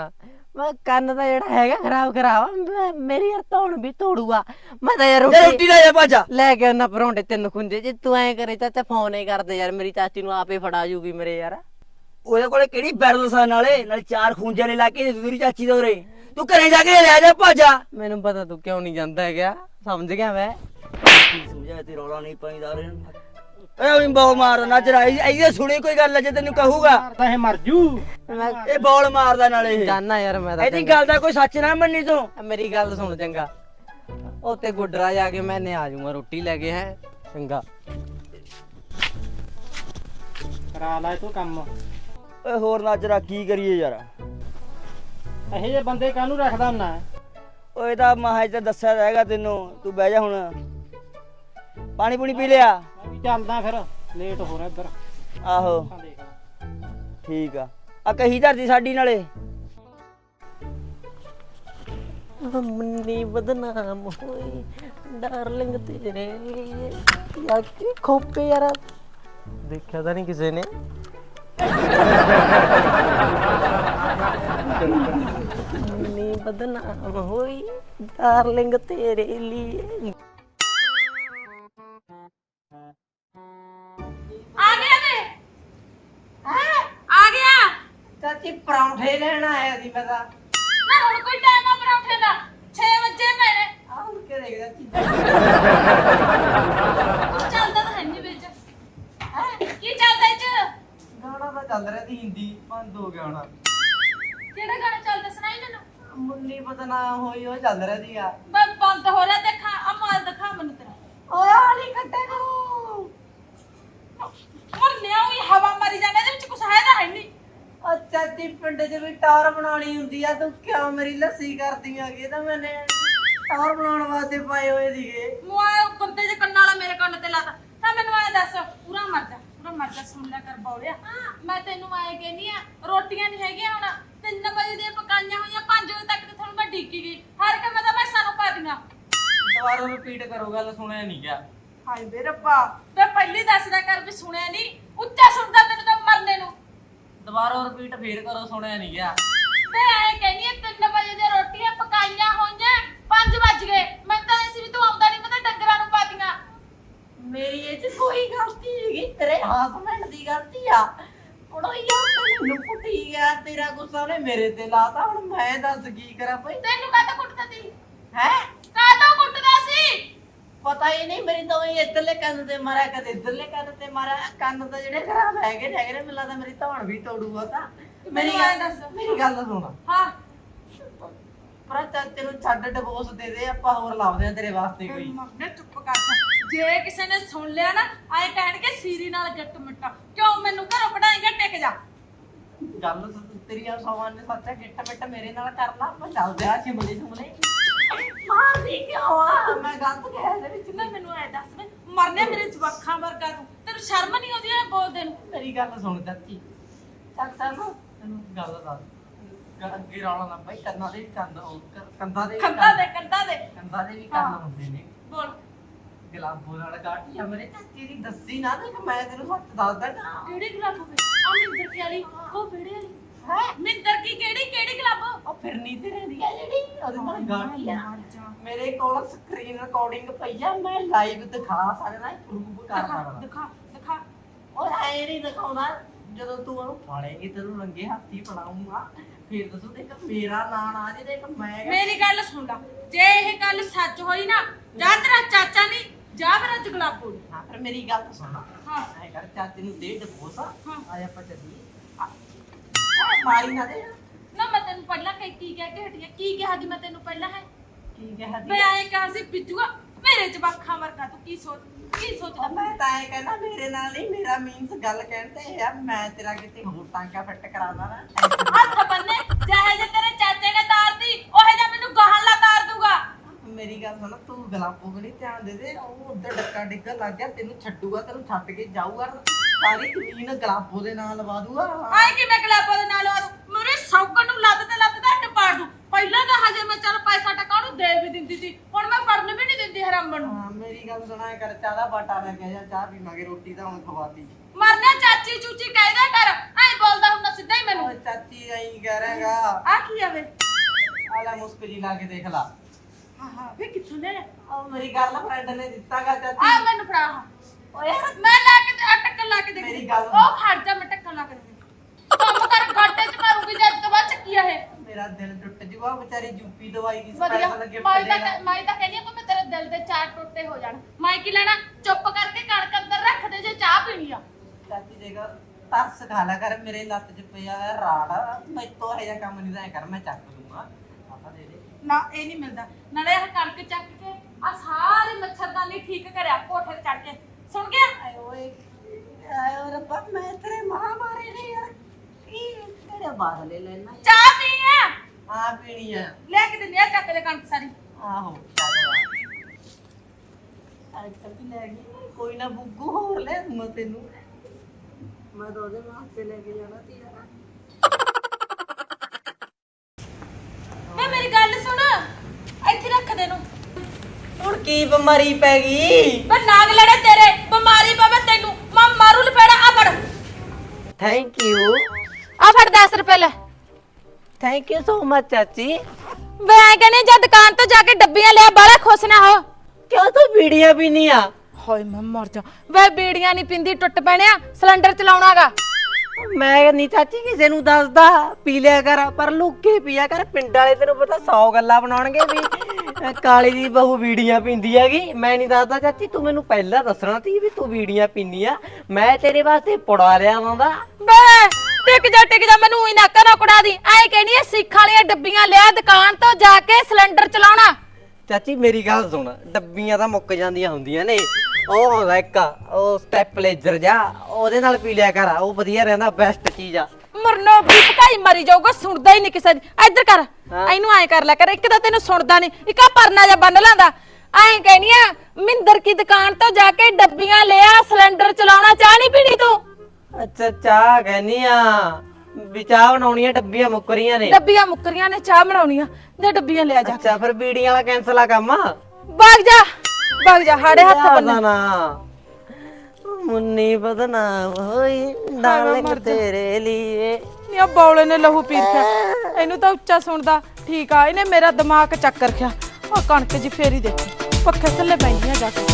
ਮੈਂ ਕੰਨ ਦਾ ਜਿਹੜਾ ਹੈਗਾ ਖਰਾਬ ਖਰਾਬ ਮੈਂ- ਮੇਰੀ ਯਾਰ ਧੌਣ ਵੀ ਤੋੜੂਆ ਮੈਂ ਤਾਂ ਯਾਰ ਜੇ ਰੋਟੀ ਰੋਟੀ ਲੈ ਜਾ ਭਾਜਾ। ਲੈ ਕੇ ਉਹਨਾਂ ਪਰੌਂਠੇ ਤਿੰਨ ਖੁੰਝੇ ਜੇ ਤੂੰ ਐਂ ਕਰੇ ਚਾਚਾ ਫੋਨ ਹੀ ਕਰਦੇ ਯਾਰ ਮੇਰੀ ਚਾਚੀ ਨੂੰ ਆਪੇ ਫੜਾ ਜੂਗੀ ਮੇਰੇ ਯਾਰ। ਉਹਦੇ ਕੋਲੇ ਕਿਹੜੀ ਬੈਰਲ ਸਾ ਨਾਲੇ ਨਾਲ ਚਾਰ ਖੂੰਜੇ ਨੇ ਲਾ ਕੇ ਦੂਰੀ ਚਾਚੀ ਦੇ ਉਰੇ। ਤੂੰ ਘਰੇ ਜਾ ਕੇ ਲੈ ਜਾ ਭਾਜਾ। ਮੈਨੂੰ ਪਤਾ ਤੂੰ ਕਿਉਂ ਨਹੀਂ ਜਾਂਦਾ ਹੈਗਾ ਸਮਝ ਗਿਆ ਮੈਂ? ਕੀ ਸਮਝਾਇਆ ਤੇ ਰੌਲਾ ਨਹੀਂ ਪਾਈਦਾ ਰੇ। ਓਏ ਉਹੀ ਬੌਲ ਮਾਰਦਾ ਨੱਚ ਰਿਹਾ ਇਹਦੇ ਸੁਣੀ ਕੋਈ ਗੱਲ ਜੇ ਤੈਨੂੰ ਕਹੂਗਾ। ਮਾਰਦਾ ਇਹ ਮਰ ਜੂ। ਮੈਂ ਇਹ ਬੌਲ ਮਾਰਦਾ ਨਾਲੇ ਇਹ। ਜਾਨਾ ਯਾਰ ਮੈਂ ਤਾਂ ਇਹਦੀ ਗੱਲ ਦਾ ਕੋਈ ਸੱਚ ਨਾ ਮੰਨੀ ਤੂੰ। ਮੇਰੀ ਗੱਲ ਸੁਣ ਚੰਗਾ। ਉੱਤੇ ਗੁੱਡਰਾ ਜਾ ਕੇ ਮੈਨੇ ਆ ਜਾਊਂਗਾ ਰੋਟੀ ਲੈ ਕੇ ਹੈ ਚੰਗਾ। ਕਰਾ ਲੈ ਤੂੰ ਕੰਮ। ਓਏ ਹੋਰ ਨੱਚ ਰਿਹਾ ਕੀ ਕਰੀਏ ਯਾਰ। ਇਹੋ ਜਿਹੇ ਬੰਦੇ ਕਾਹਨੂੰ ਰੱਖਦਾ ਹੁੰਨਾ? ਓਏ ਤਾਂ ਮਹਾਜ ਤੇ ਦੱਸਿਆ ਤਾਂ ਹੈਗਾ ਤੈਨੂੰ ਤੂੰ ਬਹਿ ਜਾ ਹੁਣ। ਪਾਣੀ ਪੂਣੀ ਪੀ ਲਿਆ? ਮੈਂ ਵੀ ਚੱਲਦਾ ਫਿਰ ਲੇਟ ਹੋ ਰਿਹਾ ਇੱਧਰ। ਆਹੋ। ਦੇਖ। ਠੀਕ ਆ। ਆ ਕਹੀ ਧਰਦੀ ਸਾਡੀ ਨਾਲੇ? ਮੰਨੀ ਬਦਨਾਮ ਹੋਈ ਡਾਰਲਿੰਗ ਤੇਰੇ ਯਾਰ ਕੀ ਖੋਪੇ ਯਾਰ। ਦੇਖਿਆ ਤਾਂ ਨਹੀਂ ਕਿਸੇ ਨੇ। ਮੰਨੀ ਬਦਨਾਮ ਹੋਈ ਡਾਰਲਿੰਗ ਤੇਰੇ ਲਈ ਪਰੌਂਠੇ ਲੈਣ ਆਇਆ ਸੀ ਮੈਂ ਤਾਂ। ਨਾ ਹੁਣ ਕੋਈ ਟਾਈਮ ਆ ਪਰੌਂਠੇ ਦਾ। 6 ਵਜੇ ਮੈਨੇ ਆਹ ਹੁਣ ਕੇ ਦੇਖਦਾ ਚੀਜ਼ ਚੱਲਦਾ ਤਾਂ ਹੈ ਨਹੀਂ ਵਿੱਚ। ਹੈਂ? ਕੀ ਚੱਲਦਾ ਚ ਗਾਣਾ ਤਾਂ ਚੱਲ ਰਿਹਾ ਸੀ ਹਿੰਦੀ। ਬੰਦ ਹੋ ਗਿਆ ਹੁਣ। ਕਿਹੜਾ ਗਾਣਾ ਚੱਲਦਾ? ਸੁਣਾਈ ਮੈਨੂੰ? ਮੁੰਨੀ ਬਦਨਾਮ ਹੋਈ ਉਹ ਚੱਲ ਰਿਹਾ ਸੀਗਾ। ਬੰਦ ਹੋ ਰਿਹਾ ਦੇਖਾ। ਆ ਮਾਲ ਦਿਖਾ ਮੈਨੂੰ ਤੇਰਾ। ਓਏ ਆਲੀ ਖੱਟੇ ਨੂੰ ਹੁਣ ਲਿਆਉਂ ਹਵਾ ਮਾਰੀ ਜਾਂਦੇ ਇਹਦੇ ਵਿੱਚ ਕੁਛ ਹੈ ਤਾਂ ਹੈ ਨਹੀਂ ਅੱਛਾ ਤੀ ਪਿੰਡ 'ਚ ਵੀ ਟਾਵਰ ਬਣਾਉਣੀ ਹੁੰਦੀ ਆ ਤੂੰ ਕਿਉਂ ਮੇਰੀ ਲੱਸੀ ਕਰਦੀ ਆ ਕਿ ਤਾਂ ਮੈਨੇ ਟਾਵਰ ਬਣਾਉਣ ਵਾਸਤੇ ਪਾਏ ਹੋਏ ਸੀਗੇ। ਮੁਆ ਕੁੰਤੇ ਜੇ ਕੰਨਾਂ ਵਾਲਾ ਮੇਰੇ ਕੰਨ ਤੇ ਲਾਤਾ। ਤਾਂ ਮੈਨੂੰ ਐ ਦੱਸ ਪੂਰਾ ਮਰ ਜਾ ਪੂਰਾ ਮਰ ਜਾ ਸੁਣ ਲੈ ਕਰ ਬੌੜਿਆ ਮੈਂ ਤੈਨੂੰ ਐ ਕਹਿੰਦੀ ਆ ਰੋਟੀਆਂ ਨਹੀਂ ਹੈਗੀਆਂ ਹੁਣ। 3 ਵਜੇ ਦੀਆਂ ਪਕਾਈਆਂ ਹੋਈਆਂ 5 ਵਜੇ ਤੱਕ ਤੇ ਤੁਹਾਨੂੰ ਮੈਂ ਡੀਕੀ ਗਈ। ਹਰ ਕੰਮ ਦਾ ਮੈਂ ਸਾਨੂੰ ਪਾ ਦਿਆਂ ਦੁਬਾਰਾ ਰਿਪੀਟ ਕਰੋ ਗੱਲ ਸੁਣਿਆ ਨਹੀਂ ਗਿਆ। ਹਾਏ ਬੇ ਰੱਬਾ ਤੇ ਪਹਿਲੀ ਦੱਸਦਾ ਕਰ ਵੀ ਸੁਣਿਆ ਨਹੀਂ ਉੱਚਾ ਸੁਣਦਾ ਤੈਨੂੰ ਤਾਂ ਮਰਨੇ ਨੂੰ। ਦੁਬਾਰਾ ਰਿਪੀਟ ਫੇਰ ਕਰੋ ਸੁਣਿਆ ਨਹੀਂ ਗਿਆ। ਤੇ ਐ ਕਹਿੰਦੀ ਆ 3 ਵਜੇ ਦੀਆਂ ਰੋਟੀਆਂ ਪਕਾਈਆਂ ਹੋਈਆਂ 5 ਵਜ ਗਏ। ਮੈਂ ਤਾਂ ਐਸੀ ਵੀ ਤੂੰ ਆਉਂਦਾ ਨਹੀਂ ਮੈਂ ਤਾਂ ਡੰਗਰਾਂ ਨੂੰ ਪਾ ਦਿਆਂ ਮੇਰੀ ਇਹ 'ਚ ਕੋਈ ਗਲਤੀ ਹੈਗੀ ਤੇਰੇ ਹਸਬੰਡ ਦੀ ਗਲਤੀ ਆ। ਉਹਨੂੰ ਯਾਰ ਤੈਨੂੰ ਕੁੱਟੀ ਗਿਆ ਤੇਰਾ ਗੁੱਸਾ ਉਹਨੇ ਮੇਰੇ ਤੇ ਲਾਤਾ ਹੁਣ ਮੈਂ ਦੱਸ ਕੀ ਕਰਾਂ ਭਾਈ ਤੈਨੂੰ ਕਾਹਤੋਂ ਕੁੱਟਦਾ ਸੀ? ਹੈ? ਕਾਹਤੋਂ ਕੁੱਟਦਾ ਸੀ? ਪਤਾ ਹੀ ਨਹੀਂ ਮੇਰੀ ਤਾਂ ਉਹੀ ਇੱਧਰਲੇ ਕੰਨ ਤੇ ਮਾਰਿਆ ਕਦੇ ਇੱਧਰਲੇ ਕੰਨ ਤੇ ਮਾਰਿਆ। ਕੰਨ ਤਾਂ ਜਿਹੜੇ ਖਰਾਬ ਹੈਗੇ ਨੇ ਹੈਗੇ ਨੇ ਮੈਨੂੰ ਲੱਗਦਾ ਮੇਰੀ ਧੌਣ ਵੀ ਤੋੜੂਗਾ ਤਾਂ। ਮੇਰੀ ਮੈਨੂੰ ਐਂ ਦੱਸ। ਮੇਰੀ ਗੱਲ ਸੁਣ। ਹਾਂ। ਪਰ ਚਾਚੇ ਨੂੰ ਛੱਡ ਡਿਵੋਰਸ ਦੇ ਦੇ ਆਪਾਂ ਹੋਰ ਲੱਭਦੇ ਆ ਤੇਰੇ ਵਾਸਤੇ ਕੋਈ। ਮੰਨੇ ਚੁੱਪ ਕਰ ਜੇ। ਕਿਸੇ ਨੇ ਸੁਣ ਲਿਆ ਨਾ ਆਏ ਕਹਿਣਗੇ ਸੀਰੀ ਨਾਲ ਜੱਟ ਮਿੱਟਾ। ਕਿਉਂ ਮੈਨੂੰ ਘਰੋਂ ਪੜਾਏਗਾ ਟਿਕ ਜਾ। ਗੱਲ ਸ- ਤੇਰੀ ਆ ਸਵਾਨ ਨੇ ਸੱਚਾ ਗਿੱਟ ਮਿੱਟ ਮੇਰੇ ਨਾਲ ਕਰ ਲਾ ਆਪਾਂ ਚੱਲਦੇ ਆ ਸ਼ਿਮਲੇ ਸ਼ਿਮਲੇ ਮਾਰਦੀ ਕਿਉਂ ਆ? ਮੈਂ ਗਲਤ ਕਹਿ ਇਹਦੇ ਵਿੱਚ ਨਾ ਮੈਨੂੰ ਐ ਦੱਸ ਵੇ ਮਰਨੇ ਮੇਰੇ ਜਵਾਖਾਂ ਵਰਗਾ ਤੂੰ। ਤੈਨੂੰ ਸ਼ਰਮ ਨਹੀਂ ਆਉਂਦੀ ਐ ਬੋਲਦੇ ਨੂੰ? ਮੇਰੀ ਗੱਲ ਸੁਣ ਚਾਚੀ। ਚਾਚਾ ਨੂੰ ਤੈਨੂੰ ਗੱਲ ਦੱਸ ਗੱਲ ਅੱਗੇ ਰੌਲਾ ਨਾ ਪਈ ਕੰਨਾਂ ਦੇ ਵੀ ਕੰਨ ਉਹ ਕ- ਕੰਧਾਂ ਦੇ ਵੀ ਖੰਦਾ ਕੰਨ- ਦੇ ਕੰਦਾ ਦੇ। ਕੰਧਾਂ ਦੇ ਵੀ ਕੰਨ ਹਾਂ। ਹੁੰਦੇ ਨੇ। ਬੋਲ। ਗਲਾਬੋ ਨਾਲ ਕਾਟੀ ਆ ਮੇਰੇ ਚਾਚੀ ਦੀ ਦੱਸੀ ਨਾ ਦੇਖ ਮੈਂ ਤੈਨੂੰ ਸੱਚ ਦੱਸਦਾ ਨਾ। ਕਿਹੜੀ ਗਲਾਬ ਹੋਵੇ ਆ ਮਿੰਦਰ ਵਾਲੀ ਉਹ ਬੇੜੇ ਵਾਲੀ। ਹੈ? ਮਿੰਦਰ ਕੀ ਕਿਹੜੀ ਕਿਹੜੀ ਗਲਾਬ ਉਹ ਫਿਰਨੀ ਤੇ ਰਹਿੰਦੀ ਆ ਜਿਹੜੀ ਉਹਦੇ ਨਾਲ ਗਾਟੀ ਆ? ਮੇਰੇ ਕੋਲ ਸਕਰੀਨ ਰਿਕਾਰਡਿੰਗ ਪਈ ਆ ਮੈਂ ਲਾਈਵ ਦਿਖਾ ਸਕਦਾ ਪ੍ਰੂਵ ਕਰ ਸਕਦਾ। ਦਿਖਾ ਦਿਖਾ। ਉਹ ਐ ਨਹੀਂ ਦਿਖਾਉਂਦਾ ਜਦੋਂ ਤੂੰ ਉਹਨੂੰ ਫੜੇਂਗੀ ਤੈਨੂੰ ਰੰਗੇ ਹੱਥੀ ਫੜਾਉਂਗਾ। ਫਿਰ ਦੱਸੂ ਦੇਖ ਮੇਰਾ ਨਾਂ ਨਾ ਜੇ ਦੇਖ ਮੈਂ ਮੇਰੀ ਗੱਲ ਸੁਣ ਲੈ। ਜੇ ਇਹ ਗੱਲ ਸੱਚ ਹੋਈ ਨਾ ਜਾਂ ਤੇਰਾ ਚਾਚਾ ਨਹੀਂ ਜਾਂ ਮੇਰਾ ਜਗਲਾਬੋ ਨੀ। ਹਾਂ ਫਿਰ ਮੇਰੀ ਗੱਲ ਸੁਣ। ਹਾਂ। ਐ ਕਰ ਚਾਚੇ ਨੂੰ ਦੇ ਹਾਂ। ਆ ਆਪਾਂ ਚੱਲੀਏ। ਮਾਰੀ ਨਾ ਦੇ। ਨਾ ਮੈਂ ਤੈਨੂੰ ਪਹਿਲਾਂ ਕਹਿ ਕੀ ਕਹਿ ਕੇ ਹਟੀ ਆਂ? ਕੀ ਕਿਹਾ ਜੀ ਮੈਂ ਤੈਨੂੰ ਪਹਿਲਾਂ ਹੈ? ਕੀ ਕਿਹਾ ਮੈਂ ਆਏ ਕਿਹਾ ਸੀ ਬਿੱਜੂਆ ਮੇਰੇ ਜਵਾਖਾਂ ਵਰਗਾ ਤੂੰ ਕੀ ਸੋਚ ਕੀ ਸੋਚਦਾ? ਮੈਂ ਤਾਂ ਇਹ ਕਹਿੰਦਾ ਮੇਰੇ ਨਾਲ ਨਹੀਂ ਮੇਰਾ ਮੀਨਸ ਗੱਲ ਕਹਿੰਦੇ ਆ ਮੈਂ ਤੇਰਾ ਕਿਤੇ ਹੋਰ ਟਾਂਕਾ ਫਿੱਟ ਕਰਾਦਾ ਨਾ। ਹੱਥ ਬੰਨੇ ਜਿਹੇ ਜੇ ਤੇਰੇ ਚਾਚੇ ਨੇ ਤਾਰਦੀ ਉਹੇ ਜਿਹਾ ਮੈਨੂੰ ਗਾਹਾਂ ਲਾ ਤਾਰ ਦੂਗਾ ਮੇਰੀ ਗੱਲ ਸੁਣ ਤੂੰ ਗਲਾਪੋ ਗਲੀ ਧਿਆਨ ਦੇ ਦੇ ਉਹ ਉਧਰ ਡੱਕਾ ਡਿੱਗਣ ਲੱਗ ਗਿਆ ਤੈਨੂੰ ਛੱਡੂਗਾ ਤੈਨੂੰ ਛੱਡ ਕੇ ਜਾਊਗਾ। ਸਾਰੀ ਜ਼ਮੀਨ ਗਲਾਪੋ ਦੇ ਨਾਲ ਲਵਾ ਦੂਗਾ। ਆਏ ਕਿ ਮੈਂ ਗਲਾਬੋ ਦੇ ਨਾਲ ਆ ਮੇਰੇ ਸੌਕਣ ਨੂੰ ਲੱਦ ਤੇ ਲੱਦ ਦਾ ਅੱਟ ਪਾੜ ਦੂੰ। ਪਹਿਲਾਂ ਤਾਂ ਹਜੇ ਮੈਂ ਚੱਲ ਪੈਸਾ ਟਕਾ ਨੂੰ ਦੇ ਵੀ ਦਿੰਦੀ ਸੀ। ਹੁਣ ਮੈਂ ਪੜਨ ਵੀ ਨਹੀਂ ਦਿੰਦੀ ਹਰਾਮਣ ਨੂੰ। ਹਾਂ ਮੇਰੀ ਗੱਲ ਸੁਣਾ ਕਰ ਚਾਹ ਦਾ ਬਾਟਾ ਲੈ ਕੇ ਜਾ ਚਾਹ ਪੀਵਾਂਗੇ ਰੋਟੀ ਤਾਂ ਹੁਣ ਖਵਾਤੀ। ਮਰਨਾ ਚਾਚੀ ਚੂਚੀ ਕਹਿਦਾ ਕਰ ਐਂ ਬੋਲਦਾ ਹੁੰਦਾ ਸਿੱਧਾ ਹੀ ਮੈਨੂੰ। ਓਏ ਚਾਚੀ ਐਂ ਕਹਿ ਰਹੇਗਾ ਆ ਕੀ ਆਵੇ ਆਲਾ ਮੁਸਕ ਜੀ ਲਾ ਕੇ ਦੇਖ ਲਾ। ਹਾਂ ਹਾਂ ਵੇ ਕਿੱਥੋਂ ਲੈ ਉਹ ਮੇਰੀ ਗੱਲ ਫਰੈਂਡ ਨੇ ਦਿੱਤਾਗਾ ਆ ਚਾਚੀ। ਮੈਨੂੰ ਫੜਾ ਹਾਂ। ਓਏ ਮੈਂ ਲਾ ਕੇ ਆ ਟੱਕਰ ਲਾ ਕੇ ਦੇਖ ਮੇਰੀ ਗੱਲ ਉਹ ਖੜ ਜਾ ਮੈਂ ਟੱਕਰ ਲਾ ਕੇ ਦੇਖ ਕੰਮ ਕਰ ਗਾਟੇ ਚ ਮਾਰੂਗੀ ਜੱਜ ਤੋਂ ਬਾਅਦ ਚੱਕੀ ਆ ਇਹ। ਮੇਰਾ ਦਿਲ ਟੁੱਟ ਜੂਗਾ ਵਿਚਾਰੀ ਯੂਪੀ ਦਵਾਈ ਦੀ ਵਧੀਆ। ਸਪੈਸ਼ਲ ਗਿਫਟ ਮੈਂ ਦੇਣਾ ਤਾਂ ਮੈਂ ਤਾਂ ਕਹਿੰਦੀ ਆ ਕਿ ਮੈਂ ਤੇਰੇ ਦਿਲ ਦੇ ਚਾਰ ਟੁੱਟੇ ਹੋ ਜਾਣ। ਮੈਂ ਕੀ ਲੈਣਾ? ਚੁੱਪ ਕਰਕੇ ਕਣਕ ਅੰਦਰ ਰੱਖ ਦੇ ਜੇ ਚਾਹ ਪੀਣੀ ਆ। ਚਾਚੀ ਦੇਗਾ ਤਰਸ ਖਾ ਲਿਆ ਕਰ ਮੇਰੇ ਲੱਤ 'ਚ ਪਿਆ ਹੈ ਰਾੜ। ਮੈਥੋਂ ਇਹ ਜਿਹਾ ਕੰਮ ਨਹੀਂ ਤਾਂ ਕਰ ਮੈਂ ਚੱਕ ਲੂੰਗਾ ਆਪਾਂ ਦੇ ਦੇ। ਨਾ ਇਹ ਨਹੀਂ ਮਿਲਦਾ। ਨਾਲੇ ਇਹ ਕਣਕ ਚੱਕ ਕੇ ਆ ਸਾਰੇ ਮੱਛਰਦਾਨੀ ਠੀਕ ਕਰਿਆ ਕੋਠੇ ਤੇ ਚੜ ਕੇ। ਸੁਣ ਗਿਆ? ਆਏ ਓਏ ਆਏ ਓ ਰੱਬਾ ਮੈਂ ਤੇਰੇ ਮਾਂ ਮਾਰੇ ਨੇ ਯਾਰ ਕੀ ਕਿਹੜੇ ਬਾਦਲੇ ਲੈਣਾ ਚਾਹ ਪੀ ਆ? ਆ ਪੀਣੀ ਆ। ਲੈ ਕੇ ਦਿੰਦੇ ਆ ਚੱਕ ਲੈ ਕਣਕ ਸਾਰੀ। ਆਹੋ ਅੱਜ ਕੱਲ ਵੀ ਲੈ ਗਈ ਕੋਈ ਨਾ ਬੁੱਗੂ ਹੋਰ ਲੈ ਦੂੰਗਾ ਤੈਨੂੰ। ਮੈਂ ਤਾਂ ਉਹਦੇ ਵਾਸਤੇ ਲੈ ਕੇ ਜਾਣਾ ਸੀ ਯਾਰ ਵੇ ਮੇਰੀ ਗੱਲ ਸੁਣ ਇੱਥੇ ਰੱਖ ਦੇ ਨੂੰ ਹੁਣ ਕੀ ਬਿਮਾਰੀ ਪੈ ਗਈ? ਵੇ ਨਾਗ ਲੜੇ ਤੇਰੇ ਬਿਮਾਰੀ ਪਵੇ ਤੈਨੂੰ। ਮੈਂ ਮਾਰੂ ਲਪੇੜਾ ਆ ਫੜ। ਥੈਂਕ ਯੂ ਆ ਫੜ 10 ਰੁਪਏ ਲੈ। ਥੈਂਕ ਯੂ ਸੋ ਮਚ ਚਾਚੀ। ਵੇ ਐ ਕਹਿੰਦੇ ਜਾਂ ਦੁਕਾਨ ਤੋਂ ਜਾ ਕੇ ਡੱਬੀਆਂ ਲਿਆ ਬਾਲਾ ਖੁਸ਼ ਨਾ ਹੋ। ਕਿਉਂ ਤੂੰ ਵੀਡੀਓ ਵੀ ਨਹੀਂ ਆ? ਹਾਏ ਮੈਂ ਮਰ ਜਾ। ਵੇ ਬੀੜੀਆਂ ਨਹੀਂ ਪਿੰਦੀ ਟੁੱਟ ਪੈਣਿਆ ਸਿਲੰਡਰ ਚਲਾਉਣਾਗਾ। ਮੈਂ ਨਹੀਂ ਚਾਚੀ ਕਿਸੇ ਨੂੰ ਦੱਸਦਾ ਪੀ ਲਿਆ ਕਰ ਪਰ ਲੁੱਕੇ ਪੀਆ ਕਰ ਪਿੰਡ ਵਾਲੇ ਤੈਨੂੰ ਪਤਾ 100 ਗੱਲਾਂ ਬਣਾਉਣਗੇ ਵੀ। ਅਹ ਕਾਲੀ ਦੀ ਬਹੂ ਵੀੜੀਆਂ ਪੀਂਦੀ ਹੈਗੀ ਮੈਂ ਨਹੀਂ ਦੱਸਦਾ ਚਾਚੀ ਤੂੰ ਮੈਨੂੰ ਪਹਿਲਾਂ ਦੱਸਣਾ ਸੀ ਵੀ ਤੂੰ ਵੀੜੀਆਂ ਪੀਂਦੀ ਆ। ਮੈਂ ਤੇਰੇ ਵਾਸਤੇ ਪੜਾ ਲਿਆ ਆਉਂਦਾ ਵੇ ਟਿਕ ਜਾ ਟਿਕ ਜਾ ਮੈਨੂੰ ਹੀ ਨਾ ਕਰੋ ਕੁੜਾ ਦੀ। ਐ ਕਹਿੰਦੀ ਐ ਸਿੱਖ ਵਾਲੀਆਂ ਡੱਬੀਆਂ ਲਿਆ ਦੁਕਾਨ ਤੋਂ ਜਾ ਕੇ ਸਿਲੰਡਰ ਚਲਾਉਣਾ। ਚਾਚੀ ਮੇਰੀ ਗੱਲ ਸੁਣ ਡੱਬੀਆਂ ਤਾਂ ਮੁੱਕ ਜਾਂਦੀਆਂ ਹੁੰਦੀਆਂ ਨੇ। ਉਹ ਹੁੰਦਾ ਇੱਕ ਉਹ ਸਟੈਪਲੇਜਰ ਜਾ ਉਹਦੇ ਨਾਲ ਪੀ ਲਿਆ ਕਰ ਉਹ ਵਧੀਆ ਰਹਿੰਦਾ ਬੈਸਟ ਚੀਜ਼ ਆ। ਮਰਨੋ ਵੀ ਭਕਾਈ ਮਰੀ ਜਾਊਗਾ ਸੁਣਦਾ ਹੀ ਨਹੀਂ ਕਿਸੇ ਦੀ। ਇੱਧਰ ਕਰ ਹਾਂ। ਇਹਨੂੰ ਐ ਕਰ ਲੈ ਕਰ ਇੱਕ ਤਾਂ ਤੈਨੂੰ ਸੁਣਦਾ ਨਹੀਂ ਇੱਕ ਆ ਪਰਨਾ ਜਾਂ ਬੰਨ ਲਾਂਦਾ। ਐਂ ਕਹਿਨੀ ਆ ਮਿੰਦਰ ਕੀ ਦੁਕਾਨ ਤੋਂ ਜਾ ਕੇ ਡੱਬੀਆਂ ਲਿਆ ਸਿਲੰਡਰ ਚਲਾਉਣਾ ਚਾਹ ਨਹੀਂ ਪੀਣੀ ਤੂੰ? ਅੱਛਾ ਚਾਹ ਕਹਿੰਨੀ ਆ ਵੀ ਚਾਹ ਬਣਾਉਣੀਆਂ ਡੱਬੀਆਂ ਮੁੱਕ ਰਹੀਆਂ ਨੇ। ਡੱਬੀਆਂ ਮੁੱਕਰੀਆਂ ਨੇ ਚਾਹ ਬਣਾਉਣੀਆਂ ਜੇ ਡੱਬੀਆਂ ਲਿਆ ਜਾ। ਅੱਛਾ ਫਿਰ ਬੀੜੀਆਂ ਵਾਲਾ ਕੈਨਸਲ ਆ ਕੰਮ? ਭਾਗ ਜਾ ਭਾਗ ਜਾ ਹਾੜੇ ਹੱਥ ਬੰਨ। ਬਦਨਾ ਮੁੰਨੀ ਬਦਨਾਮ ਹੋਈ ਡਾਰਲਿੰਗ ਤੇਰੇ ਲਈ ਨੀ ਆ ਬੌਲੇ ਨੇ ਲਹੂ ਪੀਰ ਖਿਆ ਇਹਨੂੰ ਤਾਂ ਉੱਚਾ ਸੁਣਦਾ ਠੀਕ ਆ। ਇਹਨੇ ਮੇਰਾ ਦਿਮਾਗ ਚੱਕ ਰੱਖਿਆ। ਆ ਕਣਕ ਜੀ ਫੇਰੀ ਦੇਖੀ। ਪੱਖੇ ਥੱਲੇ ਬੈਠੀਆਂ ਜਾ ਕੇ।